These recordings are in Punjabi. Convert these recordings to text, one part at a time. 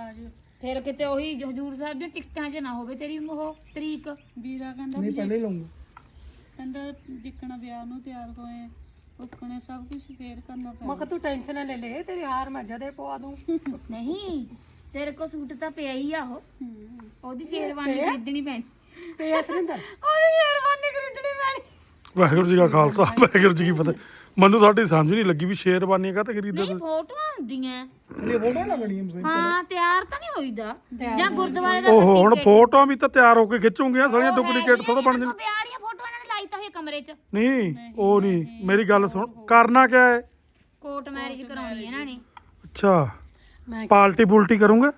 ਆ ਜਿਓ ਫਿਰ ਕਿਤੇ ਉਹੀ ਹਜੂਰ ਸਾਹਿਬ ਦੀਆਂ ਟਿਕਟਾਂ 'ਚ ਨਾ ਹੋਵੇ ਤੇਰੀ ਉਹ ਤਰੀਕ। ਵੀਰਾ ਕਹਿੰਦਾ ਨਹੀਂ ਵੀ ਪਹਿਲੇ ਹੀ ਲਊਂਗਾ ਕਹਿੰਦਾ ਜਿੱਕਣਾ ਵਿਆਹ ਨੂੰ ਤਿਆਰ ਹੋਏ ਉਕਣੇ ਸਭ ਕੁਝ ਫੇਰ ਕਰਨਾ ਮੈਂ ਪੈਣਾ। ਕਿਹਾ ਤੂੰ ਟੈਨਸ਼ਨ ਨਾ ਲੈ ਲੈ ਤੇਰੀ ਹਾਰ ਮੈਂ ਜਦੇ ਪਵਾ ਦੂੰ। ਨਹੀਂ ਤੇਰੇ ਕੋ ਸੂਟ ਤਾਂ ਪਿਆ ਹੀ ਆ ਉਹ। ਹੂੰ। ਉਹਦੀ ਸ਼ੇਰਵਾਨੀ ਖਰੀਦਣੀ ਪੈਣੀ। ਤੇ ਅਸਰਿੰਦਰ ਉਹਦੀ ਸ਼ੇਰਵਾਨੀ ਖਰੀਦਣੀ ਪੈਣੀ। ਵਾਹਿਗੁਰੂ ਜੀ ਕਾ ਖਾਲਸਾ ਵਾਹਿਗੁਰੂ ਜੀ ਕੀ ਫਤਿਹ। ਮੈਨੂੰ ਸਾਡੀ ਸਮਝ ਨਹੀਂ ਲੱਗੀ ਵੀ ਸ਼ੇਰਵਾਨੀ ਕਾ ਤੇ ਖਰੀਦੇ ਨਹੀਂ ਫੋਟੋਆਂ ਹੁੰਦੀਆਂ ਇਹ ਫੋਟੋ ਲੱਗਣੀ ਹੈ ਹਾਂ ਤਿਆਰ ਤਾਂ ਨਹੀਂ ਹੋਈਦਾ। ਜਾਂ ਗੁਰਦੁਆਰੇ ਦਾ ਓਹੋ ਹੁਣ certificate- ਫੋਟੋਆਂ ਵੀ ਤਾਂ ਤਿਆਰ ਹੋ ਕੇ ਖਿੱਚੂਗੀਆਂ ਸਾਰੀਆਂ ਉਹ ਡੁਪਲੀਕੇਟ ਹੈਗੀਆਂ ਥੋੜਾ ਬਣ ਨੇ, ਜਾਣ। ਦੇਖੋ ਵਿਆਹ ਵਾਲੀਆਂ ਫੋਟੋਆਂ ਇਹਨਾਂ ਨੇ ਲਾਈ ਤਾਂ ਹੋਈ ਕਮਰੇ 'ਚ। ਨਹੀਂ ਉਹ ਨਹੀਂ ਮੇਰੀ ਗੱਲ ਸੁਣ ਕਰਨਾ ਕਿਆ ਹੈ? ਕੋਰਟ ਮੈਰਿਜ ਕਰਾਉਣੀ ਇਹਨਾਂ ਨੇ। ਅੱਛਾ ਮੈਂ ਪਾਰਟੀ ਪੁਲਟੀ ਕਰੂੰਗਾ?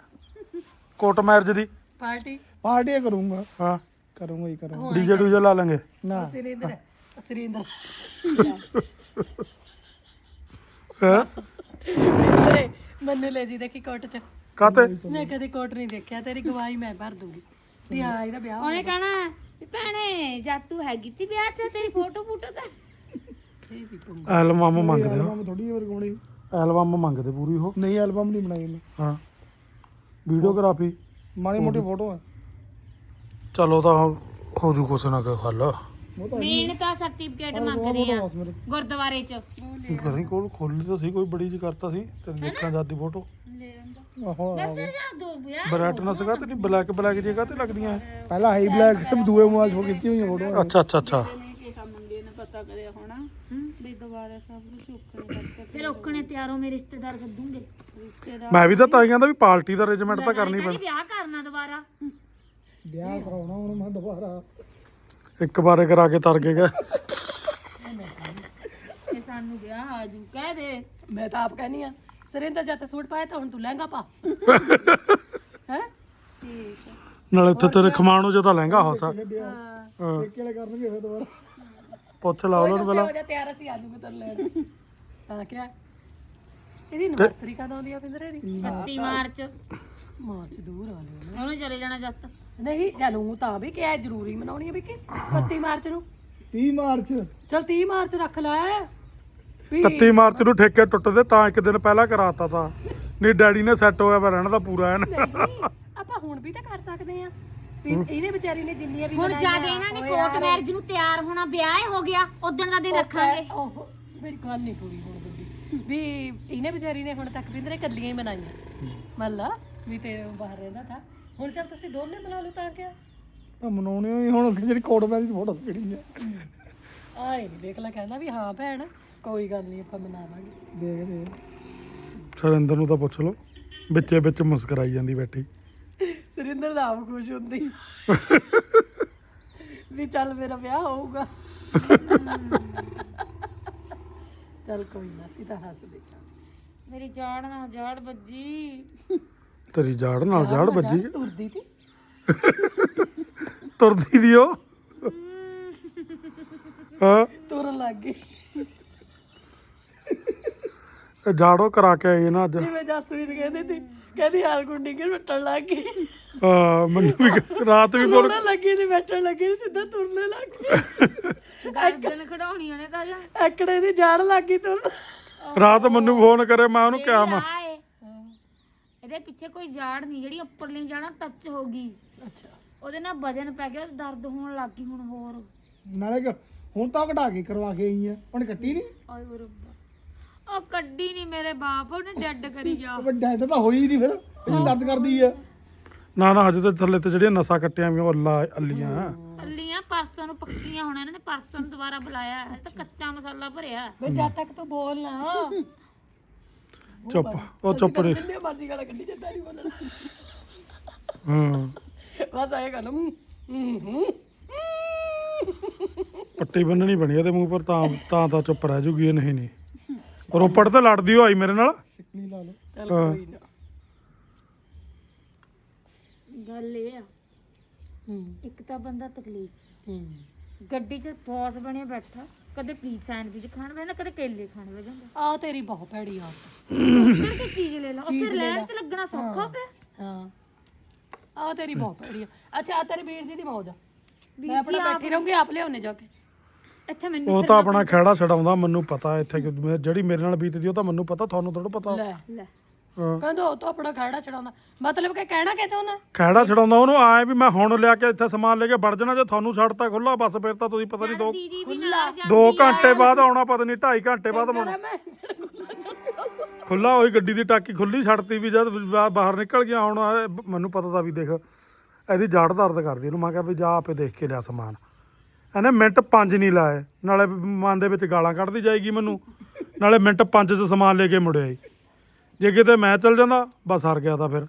ਕੋਟ ਮੈਰਿਜ ਦੀ? ਪਾਰਟੀ ਪਾਰਟੀ ਕਰੂੰਗਾ। ਹਾਂ। ਕਰੂੰਗਾ ਹੀ ਕਰੂੰਗਾ। ਡੀਜੇ ਡੂਜੇ ਲਾ ਲਾਂਗੇ। ਨਾ। ਅਸਰਿੰਦਰ ਅਸਰਿੰਦਰ ਹੈਂ? ਮੈਨੂੰ ਲੈ ਜੀ ਦੇਖੀ ਕੋਟ ਚ। ਕਾਤੇ ਮੈਂ ਕਦੇ ਕੋਟ ਨਹੀਂ ਦੇਖਿਆ ਤੇਰੀ ਗਵਾਹੀ ਮੈਂ ਭਰ ਦੂੰਗੀ। ਵੀ ਹਾਂ ਇਹਦਾ ਵਿਆਹ ਉਹਨੇ ਕਹਣਾ ਵੀ ਭੈਣੇ ਜਾਤੂ ਹੈਗੀ ਤੀ ਵਿਆਹ 'ਚ ਤੇਰੀ ਫੋਟੋ ਫੋਟੋ ਤਾਂ। ਐਲਬਮ ਮੰਗਦੇ ਹੋ। ਐਲਬਮ ਥੋੜੀ ਜਿਹੀ ਰਗਾਉਣੀ ਐਲਬਮ ਮੰਗਦੇ ਪੂਰੀ ਉਹ? ਨਹੀਂ ਐਲਬਮ ਨਹੀਂ ਬਣਾਈ ਮੈਂ ਹਾਂ। ਵੀਡੀਓਗ੍ਰਾਫੀ? ਮਾੜੀ ਮੋਟੀ ਫੋਟੋ ਆ। ਚਲੋ ਤਾਂ ਹੋ ਜੂ ਕੁਛ ਨਾ ਕੋਈ ਹੱਲ। ਉਹ ਤਾਂ ਮੇਨ ਤਾਂ ਸਰਟੀਫਿਕੇਟ ਮੰਗਦੇ ਆ ਬਸ ਮੇਰੇ। ਗੁਰਦੁਆਰੇ 'ਚ। ਕਰੀ ਕੋਲ ਖੋਲੀ ਤਾਂ ਸੀ ਕੋਈ ਬੜੀ ਜੀ ਕਰਤਾ ਸੀ। ਤੇ ਦੇਖਾਂ ਜਾਂਦੀ ਫੋਟੋ ਲੈ ਆਂਦਾ ਆਹੋ। ਬਸ ਫਿਰ ਜਾ ਦੋ ਵਿਆਹ ਬ੍ਰਾਈਟਨੈਸ ਹੈਗਾ ਤੇ ਨਹੀਂ? ਬਲੈਕ ਬਲੈਕ ਜੀ ਕਾਤੇ ਲੱਗਦੀਆਂ ਇਹ? ਪਹਿਲਾਂ ਹਾਈ ਬਲੈਕ ਸਭ ਦੂਏ ਮੋਬਾਈਲ ਤੋਂ ਖਿੱਚੀ ਹੋਈਆਂ ਫੋਟੋ ਅੱਛਾ ਅੱਛਾ ਅੱਛਾ। ਨੇ ਕਿਹਾ ਮੰਗੇ ਨੇ ਪਤਾ ਕਰਿਆ ਹੋਣਾ। ਵੀ ਦੁਬਾਰਾ ਸਭ ਕੁਝ ਉਕਣੇ ਕਰਕੇ ਫਿਰ ਔਖਣੇ ਤਿਆਰੋ ਮੇਰੇ ਰਿਸ਼ਤੇਦਾਰ ਸੱਦੂਗੇ। ਰਿਸ਼ਤੇਦਾਰ ਮੈਂ ਵੀ ਤਾਂ ਕਹਿੰਦਾ ਵੀ ਪਾਰਟੀ ਦਾ ਅਰੇਂਜਮੈਂਟ ਤਾਂ ਕਰਨੀ ਪੈਣੀ। ਵਿਆਹ ਕਰਨਾ ਦੁਬਾਰਾ। ਵਿਆਹ ਕਰਾਉਣਾ ਹੁਣ ਮੈਂ ਦੁਬਾਰਾ। ਇੱਕ ਵਾਰੇ ਕਰਾ ਕੇ ਤਰ ਕੇ ਗਏ ਤੇ ਸਾਨੂੰ ਵਿਆਹ ਆਜੂ ਕਹਿ ਦੇ। ਮੈਂ ਤਾਂ ਆਪ ਕਹਿੰਨੀ ਆ ਸਰਿੰਦਰ ਜਦ ਤੱਕ ਸੂਟ ਪਾਇਆ ਤਾਂ ਹੁਣ ਤੂੰ ਲਹਿੰਗਾ ਪਾ। ਹੈ? ਨਾਲੇ ਉੱਥੇ ਤੇਰੇ ਖਮਾਣੋ ਚ ਤਾਂ ਲਹਿੰਗਾ ਹਾਂ। ਕਰਨਗੇ ਫਿਰ ਦੁਬਾਰਾ ਪੁੱਛ ਲਾ ਉਹਨਾਂ ਨੂੰ ਪਹਿਲਾਂ। ਹੋ ਜਾ ਤਿਆਰ ਅਸੀਂ ਆ ਜੂਗੇ ਤੇਰੇ ਲੈਣ। ਤਾਂ ਕਿਆ? ਇਹਦੀ ਨਵਸਰੀ ਕਦੋਂ ਆਉਂਦੀ ਆ ਪਿੰਦਰੇ ਦੀ? 31 ਮਾਰਚ। ਮਾਰਚ ਦੂਰ ਆ ਲਿਓ ਉਹਨੂੰ ਚਲੇ ਜਾਣਾ ਜੱਤ। ਨਹੀਂ ਚਲੂ ਤਾਂ ਵੀ ਕਿਹਾ ਜ਼ਰੂਰੀ ਮਨਾਉਣੀ ਹੈ ਵੀ ਕਿ 31 ਮਾਰਚ ਨੂੰ। 30 ਮਾਰਚ। ਚਲ 30 ਮਾਰਚ ਰੱਖ ਲੈ। ਵੀ 31 ਮਾਰਚ ਨੂੰ ਠੇਕੇ ਟੁੱਟਦੇ ਤਾਂ ਇੱਕ ਦਿਨ ਪਹਿਲਾਂ ਕਰਾਤਾ ਤਾਂ। ਨਹੀਂ ਡੈਡੀ ਨੇ ਸੈੱਟ ਹੋਇਆ ਵਾ ਰਹਿਣ ਦਾ ਪੂਰਾ ਐਨ। ਨਹੀਂ ਆਪਾਂ ਹੁਣ ਵੀ ਤਾਂ ਕਰ ਸਕਦੇ ਆ। ਵੀ ਇਹਨੇ ਵਿਚਾਰੀ ਨੇ ਜਿੰਨੀਆਂ ਵੀ ਹੁਣ ਜਾ ਕੇ ਇਹਨਾਂ ਨੇ ਕੋਰਟ ਮੈਰਿਜ ਨੂੰ ਤਿਆਰ ਹੋਣਾ ਵਿਆਹ ਹੀ ਹੋ ਗਿਆ ਉਦੋਂ ਦਾ ਦਿਨ ਰੱਖਾਂਗੇ। ਉਹ ਮੇਰੀ ਗੱਲ ਨਹੀਂ ਪੂਰੀ ਹੋਣ ਦਿੰਦੀ। ਵੀ ਇਹਨੇ ਵਿਚਾਰੀ ਨੇ ਹੁਣ ਤੱਕ ਬਿੰਦਰੇ ਕੱਲੀਆਂ ਹੀ ਬਣਾਈਆਂ ਮੰਨ ਲਾ ਵੀ ਤੇ ਬਾਹਰ ਰਹਿੰਦਾ ਥਾ। ਹੁਣ ਚਲ ਤੁਸੀਂ ਦੋਨੇ ਬਣਾ ਲਓ ਤਾਂ ਕਿਆ? ਆ ਮਨਾਉਣੇ ਹੋਈ ਹੁਣ ਜਿਹੜੀ ਕੋਟ ਮੈਰਿਜ ਫੋਟੋ ਕਿਹੜੀ ਆ? ਆਏ ਨਹੀਂ ਦੇਖ ਲੈ ਕਹਿੰਦਾ ਵੀ ਹਾਂ ਭੈਣ ਕੋਈ ਗੱਲ ਨਹੀਂ ਆਪਾਂ ਮਨਾਵਾਂਗੇ। ਦੇਖ ਦੇ ਸੁਰਿੰਦਰ ਨੂੰ ਤਾਂ ਪੁੱਛ ਲਓ ਵਿੱਚੇ ਵਿੱਚ ਮੁਸਕਰਾਈ ਜਾਂਦੀ ਬੈਠੀ। ਸੁਰਿੰਦਰ ਦਾ ਆਪ ਖੁਸ਼ ਹੁੰਦੀ। ਵੀ ਚੱਲ ਮੇਰਾ ਵਿਆਹ ਹੋਊਗਾ। ਚੱਲ ਕੋਈ ਨਾ ਅਸੀਂ ਤਾਂ ਹੱਸ ਦੇਖਾਂ ਮੇਰੀ ਜਾੜ ਨਾ ਜਾੜ ਵੱਜੀ। ਤੇਰੀ ਜਾੜ ਨਾਲ ਜਾੜ ਵੱਜੀ ਤੁਰਦੀ ਤੀ। ਤੁਰਦੀ ਦੀ ਉਹ। ਹਾਂ। ਤੁਰਨ ਲੱਗ ਗਈ। ਇਹ ਜਾੜੋ ਕਰਾ ਕੇ ਆਈ ਨਾ ਅੱਜ। ਜਿਵੇਂ ਜਸਵੀਰ ਕਹਿੰਦੀ ਤੀ। ਕਹਿੰਦੀ ਹਾਲ ਗੁੰਡੀ ਕੇ ਬੈਠਣ ਲੱਗ ਗਈ। ਹਾਂ ਮੈਨੂੰ ਵੀ ਕ- ਰਾਤ ਵੀ ਬੋਲ ਤੁਰਨ ਲੱਗੀ ਨਹੀਂ ਬੈਠਣ ਲੱਗੀ ਨੀ, ਸਿੱਧਾ ਤੁਰਨੇ ਲੱਗ ਗਈ। ਗਰਦਨ ਖੜਾਉਣੀ ਉਹਨੇ ਤਾਂ ਜਾ ਐਕੜੇ ਦੀ ਜਾੜ ਲੱਗ ਗਈ ਤੁਰਨ। ਰਾਤ ਮੈਨੂੰ ਫੋਨ ਕਰੇ ਮੈਂ ਉਹਨੂੰ ਕਿਹਾ ਮੈਂ ਆਏ ਇਹਦੇ ਪਿੱਛੇ ਕੋਈ ਜਾੜ ਨਹੀਂ ਜਿਹੜੀ ਉੱਪਰਲੀ ਜਾੜਾ ਟੱਚ ਹੋ ਗਈ। ਅੱਛਾ। ਉਹਦੇ ਨਾਲ ਵਜਨ ਪੈ ਗਿਆ ਦਰਦ ਹੋਣ ਲੱਗ ਗਈ ਹੁਣ ਹੋਰ। ਨਾਲੇ ਕਿ ਹੁਣ ਤਾਂ ਘਟਾ ਕੇ ਕਰਵਾ ਕੇ ਆਈ ਆ ਹੁਣ ਕੱਟੀ ਨਹੀਂ? ਆਏ ਓ ਰੱਬਾ। ਉਹ ਕੱਢੀ ਨਹੀਂ ਮੇਰੇ ਬਾਪ ਉਹਨੇ ਡੈਡ ਕਰੀ ਜਾ ਉਹ ਡੈਡ ਤਾਂ ਹੋਈ ਨਹੀਂ ਫਿਰ ਇਹ ਦਰਦ ਕਰਦੀ ਆ। ਨਾ ਨਾ ਹਜੇ ਤਾਂ ਥੱਲੇ ਤੇ ਜਿਹੜੀਆਂ ਨਸਾਂ ਕੱਟੀਆਂ ਵੀ ਉਹ ਅੱਲਾ ਅੱਲੀਆਂ। ਅੱਲੀਆਂ ਪਰਸੋਂ ਨੂੰ ਪੱਕੀਆਂ ਹੁਣ ਇਹਨਾਂ ਨੇ ਪਰਸੋਂ ਨੂੰ ਦੁਬਾਰਾ ਬੁਲਾਇਆ ਹੈ ਤਾਂ ਕੱਚਾ ਮਸਾਲਾ ਭਰਿਆ। ਵੇ ਜਦ ਤੱਕ ਤੂੰ ਬੋਲ ਨਾ ਚੁੱਪ ਉਹ ਚੁੱਪ ਰੇ ਜਿੰਨੇ ਮਰਜ਼ੀ ਗਾਲਾਂ ਕੱਢੀ ਜਾਂਦਾ ਨਹੀਂ ਬੋਲਣਾ। ਹਾਂ। ਬਸ ਆਏ ਗੱਲ ਹੂੰ ਹੂੰ ਪੱਟੀ ਬੰਨਣੀ ਬਣੀ ਇਹਦੇ ਮੂੰਹ ਪਰ ਤਾਂ ਤਾਂ ਤਾਂ ਚੁੱਪ ਰਹਿ ਜੂਗੀ ਇਹ ਨਹੀਂ ਨਹੀਂ। ਰੋਪੜ ਤੇ ਲੜਦੀ ਹੋਈ ਮੇਰੇ ਨਾਲ। ਸਿੱਕਲੀ ਲਾ ਲਓ। ਚੱਲ ਕੋਈ ਨਾ। ਗੱਲ ਇਹ ਆ ਹੂੰ। ਇੱਕ ਤਾਂ ਬੰਦਾ ਤਕਲੀਫ। ਹੂੰ। ਗੱਡੀ 'ਚ ਬੌਸ ਬਣਿਆ ਬੈਠਾ। ਕਦੇ ਪੀ ਸੈਂਡਵਿਚ ਖਾਣ ਵੇਲੇ ਕਦੇ ਕੇਲੇ ਖਾਣ ਵੇਲੇ ਜਾਂਦਾ। ਆ ਤੇਰੀ ਬਹੁਤ ਭੈੜੀ ਆਦਤ। ਕੋਈ ਚੀਜ਼ ਲੈ ਲਾ। ਉੱਥੇ ਲੈਣ 'ਚ ਲੱਗਣਾ ਸੌਖਾ ਪਿਆ। ਹਾਂ। ਆ ਤੇਰੀ ਬਹੁਤ ਭੈੜੀ ਆ। ਅੱਛਾ ਆ ਤੇਰੀ ਵੀਰ ਜੀ ਦੀ ਮੌਜ ਆ। ਮੈਂ ਆਪਣਾ ਬੈਠੀ ਰਹੂੰਗੀ ਆਪ ਲਿਆਉਣੇ ਜਾ ਕੇ। ਇੱਥੇ ਮੈਨੂੰ ਉਹ ਤਾਂ ਆਪਣਾ ਖਹਿੜਾ ਛਡਾਉਂਦਾ ਮੈਨੂੰ ਪਤਾ ਇੱਥੇ ਕਿ ਮੈਂ- ਜਿਹੜੀ ਮੇਰੇ ਨਾਲ ਬੀਤਦੀ ਉਹ ਤਾਂ ਮੈਨੂੰ ਪਤਾ ਤੁਹਾਨੂੰ ਥੋੜਾ ਪਤਾ। ਲੈ। ਲੈ। ਕਹਿੰਦਾ ਉਹ ਤਾਂ ਆਪਣਾ ਖੜਾ ਛਡਾਉਂਦਾ। ਮਤਲਬ ਕਿ ਕਹਿਣਾ ਕਿਤੇ ਉਹਨਾਂ? ਖਹਿੜਾ ਛਡਾਉਂਦਾ ਉਹਨੂੰ ਆਏ ਵੀ ਮੈਂ ਹੁਣ ਲਿਆ ਕੇ ਇੱਥੇ ਸਮਾਨ ਲੈ ਕੇ ਵੜ ਜਾਣਾ ਜੇ ਤੁਹਾਨੂੰ ਛੱਡਤਾ ਖੁੱਲਾ ਬਸ ਫਿਰ ਤਾਂ ਤੁਸੀਂ ਪਤਾ ਨਹੀਂ ਦੋ ਦੀਦੀ ਵੀ ਨਾਲ ਜਾ ਦੋ ਘੰਟੇ ਬਾਅਦ ਆਉਣਾ ਪਤਾ ਨਹੀਂ 2.5 ਘੰਟੇ ਬਾਅਦ ਮੁੜਨਾ ਖੁੱਲਾ ਹੋਈ ਗੱਡੀ ਦੀ ਟਾਕੀ ਖੁੱਲੀ ਛੱਡਤੀ ਵੀ ਜਦ ਬਾ- ਬਾਹਰ ਨਿਕਲ ਗਿਆ ਹੁਣ ਇਹ ਬ- ਮੈਨੂੰ ਪਤਾ ਤਾਂ ਵੀ ਦੇਖ ਇਹਦੀ ਜੜ ਦਰਦ ਕਰਦੀ ਇਹਨੂੰ। ਮੈਂ ਕਿਹਾ ਵੀ ਜਾ ਆਪੇ ਦੇਖ ਕੇ ਲਿਆ ਸਮਾਨ। ਇਹਨੇ ਮਿੰਟ 5 ਨਹੀਂ ਲਾਏ ਨਾਲੇ ਮਨ ਦੇ ਵਿੱਚ ਗਾਲਾਂ ਕੱਢਦੀ ਜਾਏਗੀ ਮੈਨੂੰ। ਨਾਲੇ ਮਿੰਟ 5 ਚ ਸਮਾਨ ਲੈ ਕੇ ਮੁੜਿਆ ਈ। ਜੇ ਕਿਤੇ ਮੈਂ ਚੱਲ ਜਾਂਦਾ ਬਸ ਹਰ ਗਿਆ ਤਾਂ ਫਿਰ।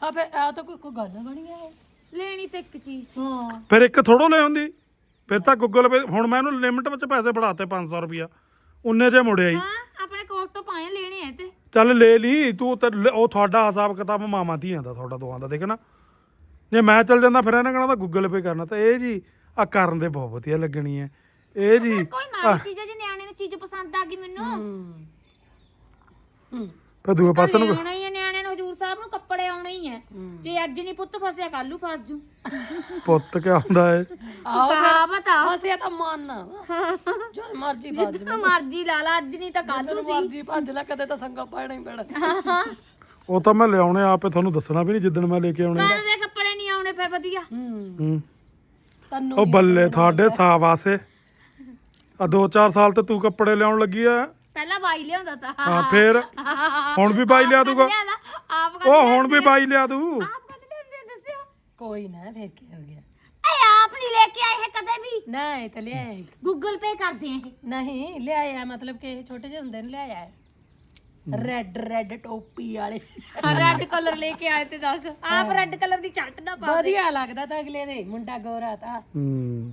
ਆ ਫੇ ਆ ਤਾਂ ਕੋਈ ਕੋਈ ਗੱਲ ਬਣੀ ਆ ਇਹ। ਲੈਣੀ ਤੇ ਇੱਕ ਚੀਜ਼ ਸੀ। ਹਾਂ। ਫਿਰ ਇੱਕ ਥੋੜੋ ਲੈ ਆਉਂਦੀ ਫਿਰ ਤਾਂ ਗੂਗਲ ਪੇ ਹੁਣ ਮੈਂ ਇਹਨੂੰ ਲਿਮਟ ਵਿੱਚ ਪੈਸੇ ਫੜਾਤੇ 500 ਰੁਪਿਆ ਉਨੇ ਚ ਮੁੜਿਆ ਹਾਂ ਆਪਣੇ ਕੋਲ ਤੋਂ ਪਾਏ ਲੈਣੇ ਐ ਤੇ। ਚੱਲ ਲੈ ਲਈ ਤੂੰ ਤੇ ਲ- ਉਹ ਤੁਹਾਡਾ ਹਿਸਾਬ ਕਿਤਾਬ ਮਾਮਾ ਧੀਆਂ ਦਾ ਤੁਹਾਡਾ ਦੋਹਾਂ ਦਾ ਦੇਖ ਨਾ। ਜੇ ਮੈਂ ਚੱਲ ਜਾਂਦਾ ਫਿਰ ਇਹਨਾਂ ਕਹਣਾ ਤਾਂ ਗੂਗਲ ਪੇ ਕਰਨਾ ਤਾਂ। ਇਹ ਜੀ ਆ ਕਰਨ ਦੇ ਬਹੁਤ ਵਧੀਆ ਲੱਗਣੀ ਹੈ ਇਹ ਜੀ ਕੋਈ ਮਾੜੀ ਚੀਜ਼ ਹੈ ਜੇ ਨਿਆਣੇ ਨੂੰ ਚੀਜ਼ ਪਸੰਦ ਆ ਗਈ ਮੈਨੂੰ। ਹੂੰ ਫਿਰ ਦੂਏ ਪਾਸੇ ਨੂੰ ਆਉਣਾ ਹੀ ਹੈ ਨਿਆਣੇ ਨੂੰ ਹਜੂਰ ਸਾਹਿਬ ਨੂੰ ਕੱਪੜੇ ਆਉਣੇ ਹੀ ਹੈ। ਜੇ ਅੱਜ ਨਹੀਂ ਪੁੱਤ ਫਸਿਆ ਕੱਲੂ ਫਸ ਜੂ। ਪੁੱਤ ਕਿਆ ਹੁੰਦਾ ਏ? ਆਓ ਕਹਾਵਤ ਆ ਫਸਿਆ ਤਾਂ ਮੰਨਣਾ ਜਦ ਮਰਜ਼ੀ ਭੱਜ ਜਿੱਦ ਮਰਜ਼ੀ ਲਾ ਲਾ ਅੱਜ ਨਹੀਂ ਤਾਂ ਕੱਲੂ ਸੀ ਮਰਜ਼ੀ ਭੱਜ ਲੈ ਕਦੇ ਤਾਂ ਸੰਗਾ ਪੈਣਾ ਹੀ ਪੈਣਾ। ਉਹ ਤਾਂ ਮੈਂ ਲਿਆਉਣੇ ਆਪੇ ਤੁਹਾਨੂੰ ਦੱਸਣਾ ਵੀ ਨਹੀਂ ਜਿੱਦਣ ਮੈਂ ਲੈ ਕੇ ਆਉਣੇ ਕੱਲ ਦੇ ਕੱਪੜੇ ਨਹੀਂ ਆਉਣੇ ਫਿਰ ਵਧੀਆ। ਹੂੰ। ਉਹ ਬੱਲੇ ਤੁਹਾਡੇ ਸਾਹ ਵਾਸੇ ਆ 2-4 ਸਾਲ ਤੇ ਤੂੰ ਕੱਪੜੇ ਲਿਆਉਣ ਲੱਗੀ ਆ। ਪਹਿਲਾਂ ਬਾਈ ਲਿਆਉਂਦਾ ਤਾਂ। ਹਾਂ ਫੇਰ? ਹੁਣ ਵੀ ਬਾਈ ਲਿਆ ਦੂਗਾ? ਆਪ ਕਰ ਉਹ ਹੁਣ ਵੀ ਬਾਈ ਲਿਆ ਦੂ। ਆਪ ਕਦ ਲਿਆਉਂਦੇ ਦੱਸਿਓ। ਕੋਈ ਨਾ ਫੇਰ ਕੀ ਹੋ ਗਿਆ? ਐ ਆਪ ਨਹੀਂ ਲੈ ਕੇ ਆਏ ਹੈ ਕਦੇ ਵੀ। ਨਹੀਂ ਤੇ ਲਿਆਇਆ ਹੀ। ਗੂਗਲ ਪੇ ਕਰਦੇ ਇਹ। ਨਹੀਂ ਲਿਆਇਆ ਮਤਲਬ ਕਿ ਇਹ ਛੋਟੇ ਜਿਹੇ ਹੁੰਦੇ ਨੇ ਲਿਆਇਆ ਹੈ। ਰੈੱਡ ਰੈੱਡ ਟੋਪੀ ਵਾਲੇ। ਰੈੱਡ ਕਲਰ ਲੈ ਕੇ ਆਏ ਤੇ ਦੱਸ। ਆਪ ਰੈੱਡ ਕਲਰ ਦੀ ਚੱਟ ਨਾ ਪਾ ਵਧੀਆ ਲੱਗਦਾ ਤਾਂ ਅਗਲੇ ਦੇ ਮੁੰਡਾ ਗੋਰਾ ਤਾਂ। ਹੂੰ।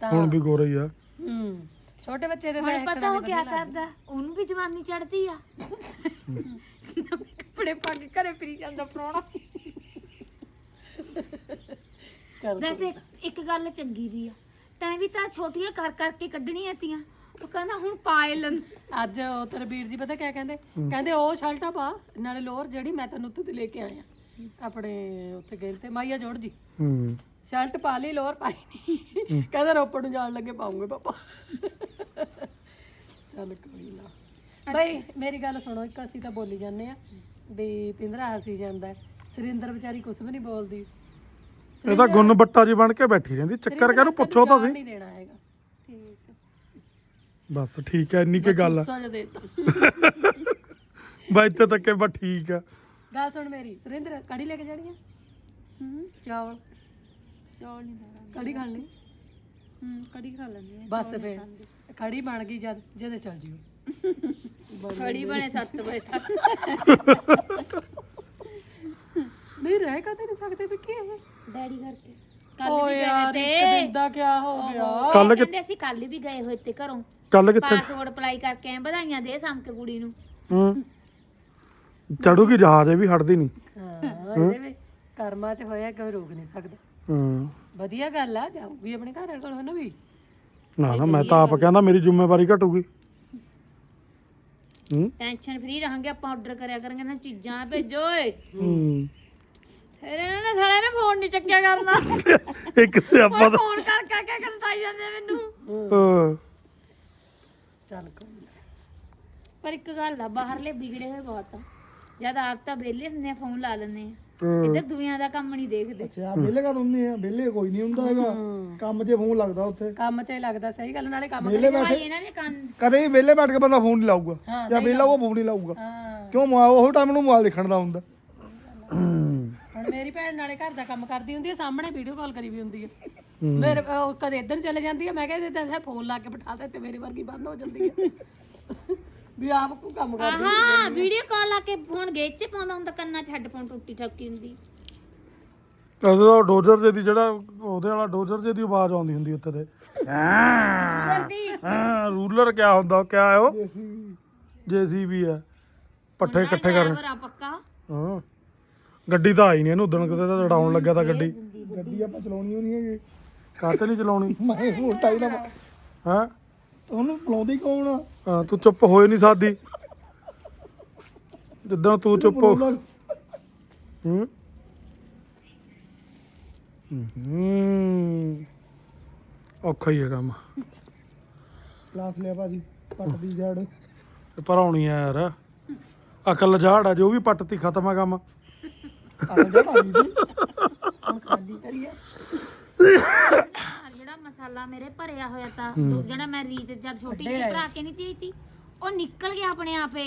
ਤਾਂ ਹੁਣ ਵੀ ਗੋਰਾ ਹੀ ਆ। ਹੂੰ। ਛੋਟੇ ਬੱਚੇ ਦੇ ਤਾਂ ਹੁਣ ਇਹ ਪਤਾ ਉਹ ਕੀ ਕਰਦਾ? ਉਹਨੂੰ ਵੀ ਜਵਾਨੀ ਚੜਦੀ ਆ। ਨਵੇਂ ਕੱਪੜੇ ਪਾ ਕੇ ਘਰੇ ਫਿਰੀ ਜਾਂਦਾ ਪ੍ਰਾਹੁਣਾ ਵੈਸੇ ਇੱਕ ਗੱਲ ਚੰਗੀ ਵੀ ਆ। ਤੈਂ ਵੀ ਤਾਂ ਛੋਟੀਆਂ ਕਰ ਕਰਕੇ ਕੱਢਣੀਆਂ ਤੀਆਂ। ਉਹ ਕਹਿੰਦਾ ਹੁਣ ਪਾਏ ਲੰ ਅੱਜ ਉਹ ਤੇਰੇ ਵੀਰ ਜੀ ਪਤਾ ਕਿਆ ਕਹਿੰਦੇ? ਕਹਿੰਦੇ ਉਹ ਸ਼ਰਟਾਂ ਪਾ ਨਾਲੇ ਲੋਅਰ ਜਿਹੜੀ ਮੈਂ ਤੈਨੂੰ ਉੱਥੇ ਤੇ ਲੈ ਕੇ ਆਇਆ। ਆਪਣੇ ਉੱਥੇ ਗਏ ਤੇ ਮਾਈਆ ਜੋੜ ਜੀ। ਹੂੰ। ਸ਼ਰਟ ਪਾ ਲਈ ਲੋਅਰ ਪਾਈ ਨਹੀਂ ਕਹਿੰਦਾ ਰੋਪੜ ਨੂੰ ਜਾਣ ਲੱਗੇ ਪਾਉਂਗੇ ਪਾਪਾ। ਚੱਲ ਕੋਈ ਨਾ। ਬਈ ਮੇਰੀ ਗੱਲ ਸੁਣੋ ਇੱਕ ਅਸੀਂ ਤਾਂ ਬੋਲੀ ਜਾਂਦੇ ਆ ਵੀ ਪਿੰਦਰਾ ਹਸੀ ਜਾਂਦਾ। ਸਰਿੰਦਰ ਵਿਚਾਰੀ ਕੁਝ ਵੀ ਨਹੀਂ ਬੋਲਦੀ। ਇਹ ਤਾਂ ਗੁੰਨ ਬੱਟਾ ਜੀ ਬਣ ਕੇ ਬੈਠੀ ਰਹਿੰਦੀ ਚੱਕਰ ਕਾਹਨੂੰ ਪੁੱਛੋ ਤਾਂ ਜਾਣ ਸੀ ਨਹੀਂ ਦੇਣਾ ਹੈਗਾ। ਬਸ ਠੀਕ ਹੈ ਇੰਨੀ ਕੀ ਗੱਲ ਆ। ਸੱਜ ਦੇਤਾ। ਬਾ ਇੱਥੇ ਤੱਕ ਬਸ ਠੀਕ ਆ। ਗੱਲ ਸੁਣ ਮੇਰੀ ਸਰਿੰਦਰ ਕੜੀ ਲੈ ਕੇ ਜਾਣੀ ਆ? ਹੂੰ। ਚਾਵਲ ਚੌਲ ਨਹੀਂ ਖਾਣਾ ਕੜੀ ਖਾਣ ਲਈ? ਹੂੰ ਕੜੀ ਖਾ ਲੈਂਦੇ ਆ ਬਸ ਫੇ ਕੜੀ ਬਣ ਗਈ ਜਦ ਜਦੇ ਚੱਲ ਜਿਓ। ਖੜੀ ਬਣੇ 7 ਵਜੇ ਤੱਕ। ਨਹੀਂ ਰਹਿ ਕਦੇ ਨਹੀਂ ਸਕਦੇ ਵੀ ਕੀ ਇਹ ਡੈਡੀ ਕਰਕੇ। ਕੱਲ ਓ ਵੀ ਗਏ ਯਾਰ ਇੱਕ ਤੇ ਦਿਨ ਦਾ ਕਿਆ ਹੋ ਗਿਆ? ਕੱਲ ਕਿ ਕਹਿੰਦੇ ਅਸੀਂ ਕੱਲ ਵੀ ਗਏ ਹੋਏ ਤੇ ਘਰੋਂ। ਕੱਲ ਕਿੱਥੇ? ਪਾਸਵਰਡ ਅਪਲਾਈ ਕਰਕੇ ਆਏ ਵਧਾਈਆਂ ਦੇ ਸਾਮ ਕੇ ਕੁੜੀ ਨੂੰ। ਹੂੰ। ਚੜੂਗੀ ਜਹਾਜ਼ ਇਹ ਵੀ ਹਟਦੀ ਨਹੀਂ। ਹਾਂ ਇਹਦੇ ਵੀ ਕਰਮਾਂ 'ਚ ਹੋਇਆ ਕੋਈ ਰੋਕ ਨਹੀਂ ਸਕਦਾ। ਹੂੰ। ਵਧੀਆ ਗੱਲ ਆ ਜਾਊਗੀ ਆਪਣੇ ਘਰ ਵਾਲੇ ਕੋਲ ਨਾ ਵੀ। ਨਾ ਨਾ ਮੈਂ ਤਾਂ ਆਪ ਕਹਿੰਦਾ ਮੇਰੀ ਜ਼ਿੰਮੇਵਾਰੀ ਘਟੂਗੀ। ਹੂੰ। ਟੈਨਸ਼ਨ ਫ੍ਰੀ ਰਹਾਂਗੇ ਆਪਾਂ ਆਰਡਰ ਕਰਿਆ ਕਰਾਂਗੇ ਨਾ ਚੀਜ਼ਾਂ ਭੇਜੋ ਓਏ। ਹੂੰ। ਫਿਰ ਇਹਨਾਂ ਨੇ ਸਾਲਿਆਂ ਨੇ ਫੋਨ ਨਹੀਂ ਚੱਕਿਆ ਕਰਨਾ ਇੱਕ ਸਿਆਪਾ ਦਾ ਫੋਨ ਕਰ ਕਰ ਕੇ ਕਰਤਾਈ ਜਾਂਦੇ ਮੈਨੂੰ। ਹਾਂ। ਚੱਲ ਕੋਈ ਨਾ। ਪਰ ਇੱਕ ਗੱਲ ਆ ਬਾਹਰਲੇ ਵਿਗੜੇ ਹੋਏ ਬਹੁਤ ਆ। ਜਦ ਆਪ ਤਾਂ ਵਿਹਲੇ ਹੁੰਦੇ ਆ ਫੋਨ ਲਾ ਲੈਂਦੇ ਆ। ਇੱਧਰ ਦੁਨੀਆ ਦਾ ਕੰਮ ਨਹੀਂ ਦੇਖਦੇ। ਅੱਛਾ ਵਿਹਲੇ ਕਾ ਹੁੰਦੇ ਆ ਵਿਹਲੇ ਕੋਈ ਨਹੀਂ ਹੁੰਦਾ ਹੈਗਾ। ਕੰਮ 'ਚ ਫੋਨ ਲੱਗਦਾ ਉੱਥੇ। ਕੰਮ 'ਚ ਹੀ ਲੱਗਦਾ ਸਹੀ ਗੱਲ ਨਾਲੇ ਕੰਮ ਵਿਹਲੇ ਭਾਈ ਬੈਠੇ ਇਹਨਾਂ ਨੇ ਕੰਨ ਕਦੇ ਵੀ ਵਿਹਲੇ ਬੈਠ ਕੇ ਬੰਦਾ ਫੋਨ ਨਹੀਂ ਲਾਊਗਾ। ਜਾਂ ਵਿਹਲਾ ਉਹ ਫੋਨ ਨਹੀਂ ਲਾਊਗਾ। ਹਾਂ। ਕਿਉਂ ਮੋਬਾਈਲ ਉਹ ਟਾਈਮ ਨੂੰ ਮੋਬਾਈਲ ਦੇਖਣ ਦਾ ਹੁੰਦਾ। ਹੁਣ ਮੇਰੀ ਭੈਣ ਨਾਲੇ ਘਰ ਦਾ ਕੰਮ ਕਰਦੀ ਹੁੰਦੀ ਹੈ ਸਾਹਮਣੇ ਵੀਡੀਓ ਕਾਲ ਕਰੀ ਵੀ ਹੁੰਦੀ ਹੈ। ਫਿਰ ਉਹ ਕਦੇ ਇੱਧਰ ਚਲੇ ਜਾਂਦੀ ਹੈ ਮੈਂ ਕਹਿੰਦੀ ਤਾਂ ਫੋਨ ਲਾ ਕੇ ਬਿਠਾ ਦੇ ਤੇ ਮੇਰੀ ਵਰਗੀ ਬੰਦ ਹੋ ਜਾਂਦੀ ਹੈ ਵੀ ਆਪ ਕੋ ਕੰਮ ਕਰਦੀ ਹਾਂ ਵੀਡੀਓ ਕਾਲ ਲਾ ਕੇ ਫੋਨ ਗੇਜ 'ਚ ਪਾਉਂਦਾ ਹੁੰਦਾ ਕੰਨਾਂ 'ਚ ਹੈੱਡਫੋਨ ਟੁੱਟੀ ਠੱਕੀ ਹੁੰਦੀ। ਅਸੇ ਤਾਂ ਡੋਜਰ ਜੇ ਦੀ ਜਿਹੜਾ ਉਹਦੇ ਵਾਲਾ ਡੋਜਰ ਜੇ ਦੀ ਆਵਾਜ਼ ਆਉਂਦੀ ਹੁੰਦੀ ਉੱਥੇ ਤੇ। ਕਰਦੀ ਹਾਂ ਰੂਲਰ ਕਿਆ ਹੁੰਦਾ ਕਿਆ ਹੈ ਉਹ? ਅਸੀਂ ਜੀਸੀਬੀ ਹੈ। ਪੱਠੇ ਇਕੱਠੇ ਕਰਨ। ਆ ਪੱਕਾ। ਹਾਂ। ਗੱਡੀ ਤਾਂ ਆਈ ਨਹੀਂ ਇਹਨੂੰ ਉਦਣ ਕਿਤੇ ਤਾਂ ਲੜਾਉਣ ਲੱਗਿਆ ਤਾਂ ਗੱਡੀ। ਗੱਡੀ ਆਪਾਂ ਚਲਾਉਣੀ ਹੋਣੀ ਹੈਗੀ। ਕਾਹਤੇ ਨਹੀਂ ਚਲਾਉਣੀ? ਮੈਂ ਹੁਣ ਤਾਈ ਨਾ ਹਾਂ। ਤੁਹਾਨੂੰ ਬੁਲਾਉਂਦੇ ਕੌਣ ਆ? ਹਾਂ, ਤੂੰ ਚੁੱਪ ਹੋਏ ਨਹੀਂ ਸਾਦੀ। ਜਿੱਦਾਂ ਤੂੰ ਚੁੱਪ ਹੋ ਹੂੰ? ਹੂੰ। ਔਖਾ ਹੀ ਹੈ ਕੰਮ। ਕਲਾਸ ਲਿਆ ਭਾਜੀ ਪੱਟ ਦੀ ਜੜ ਭਰਾਉਣੀ ਆ ਯਾਰ। ਅਕਲ ਜਾੜ ਆ ਜੋ ਵੀ ਪੱਟਤੀ ਖਤਮ ਆ ਕੰਮ। ਆ ਜਾ ਭਾਈ ਦੀ ਹੁਣ ਖਾਲੀ ਕਰੀਏ। ਮਸਾਲਾ ਮੇਰੇ ਭਰਿਆ ਹੋਇਆ ਤਾਂ। ਜਿਹੜਾ ਮੈਂ ਰੀਤ ਜਦ ਛੋਟੀ ਜਿਹੀ ਭਰਾ ਕੇ ਨਹੀਂ ਤੀ ਤੀ ਉਹ ਨਿਕਲ ਗਿਆ ਆਪਣੇ ਆਪੇ।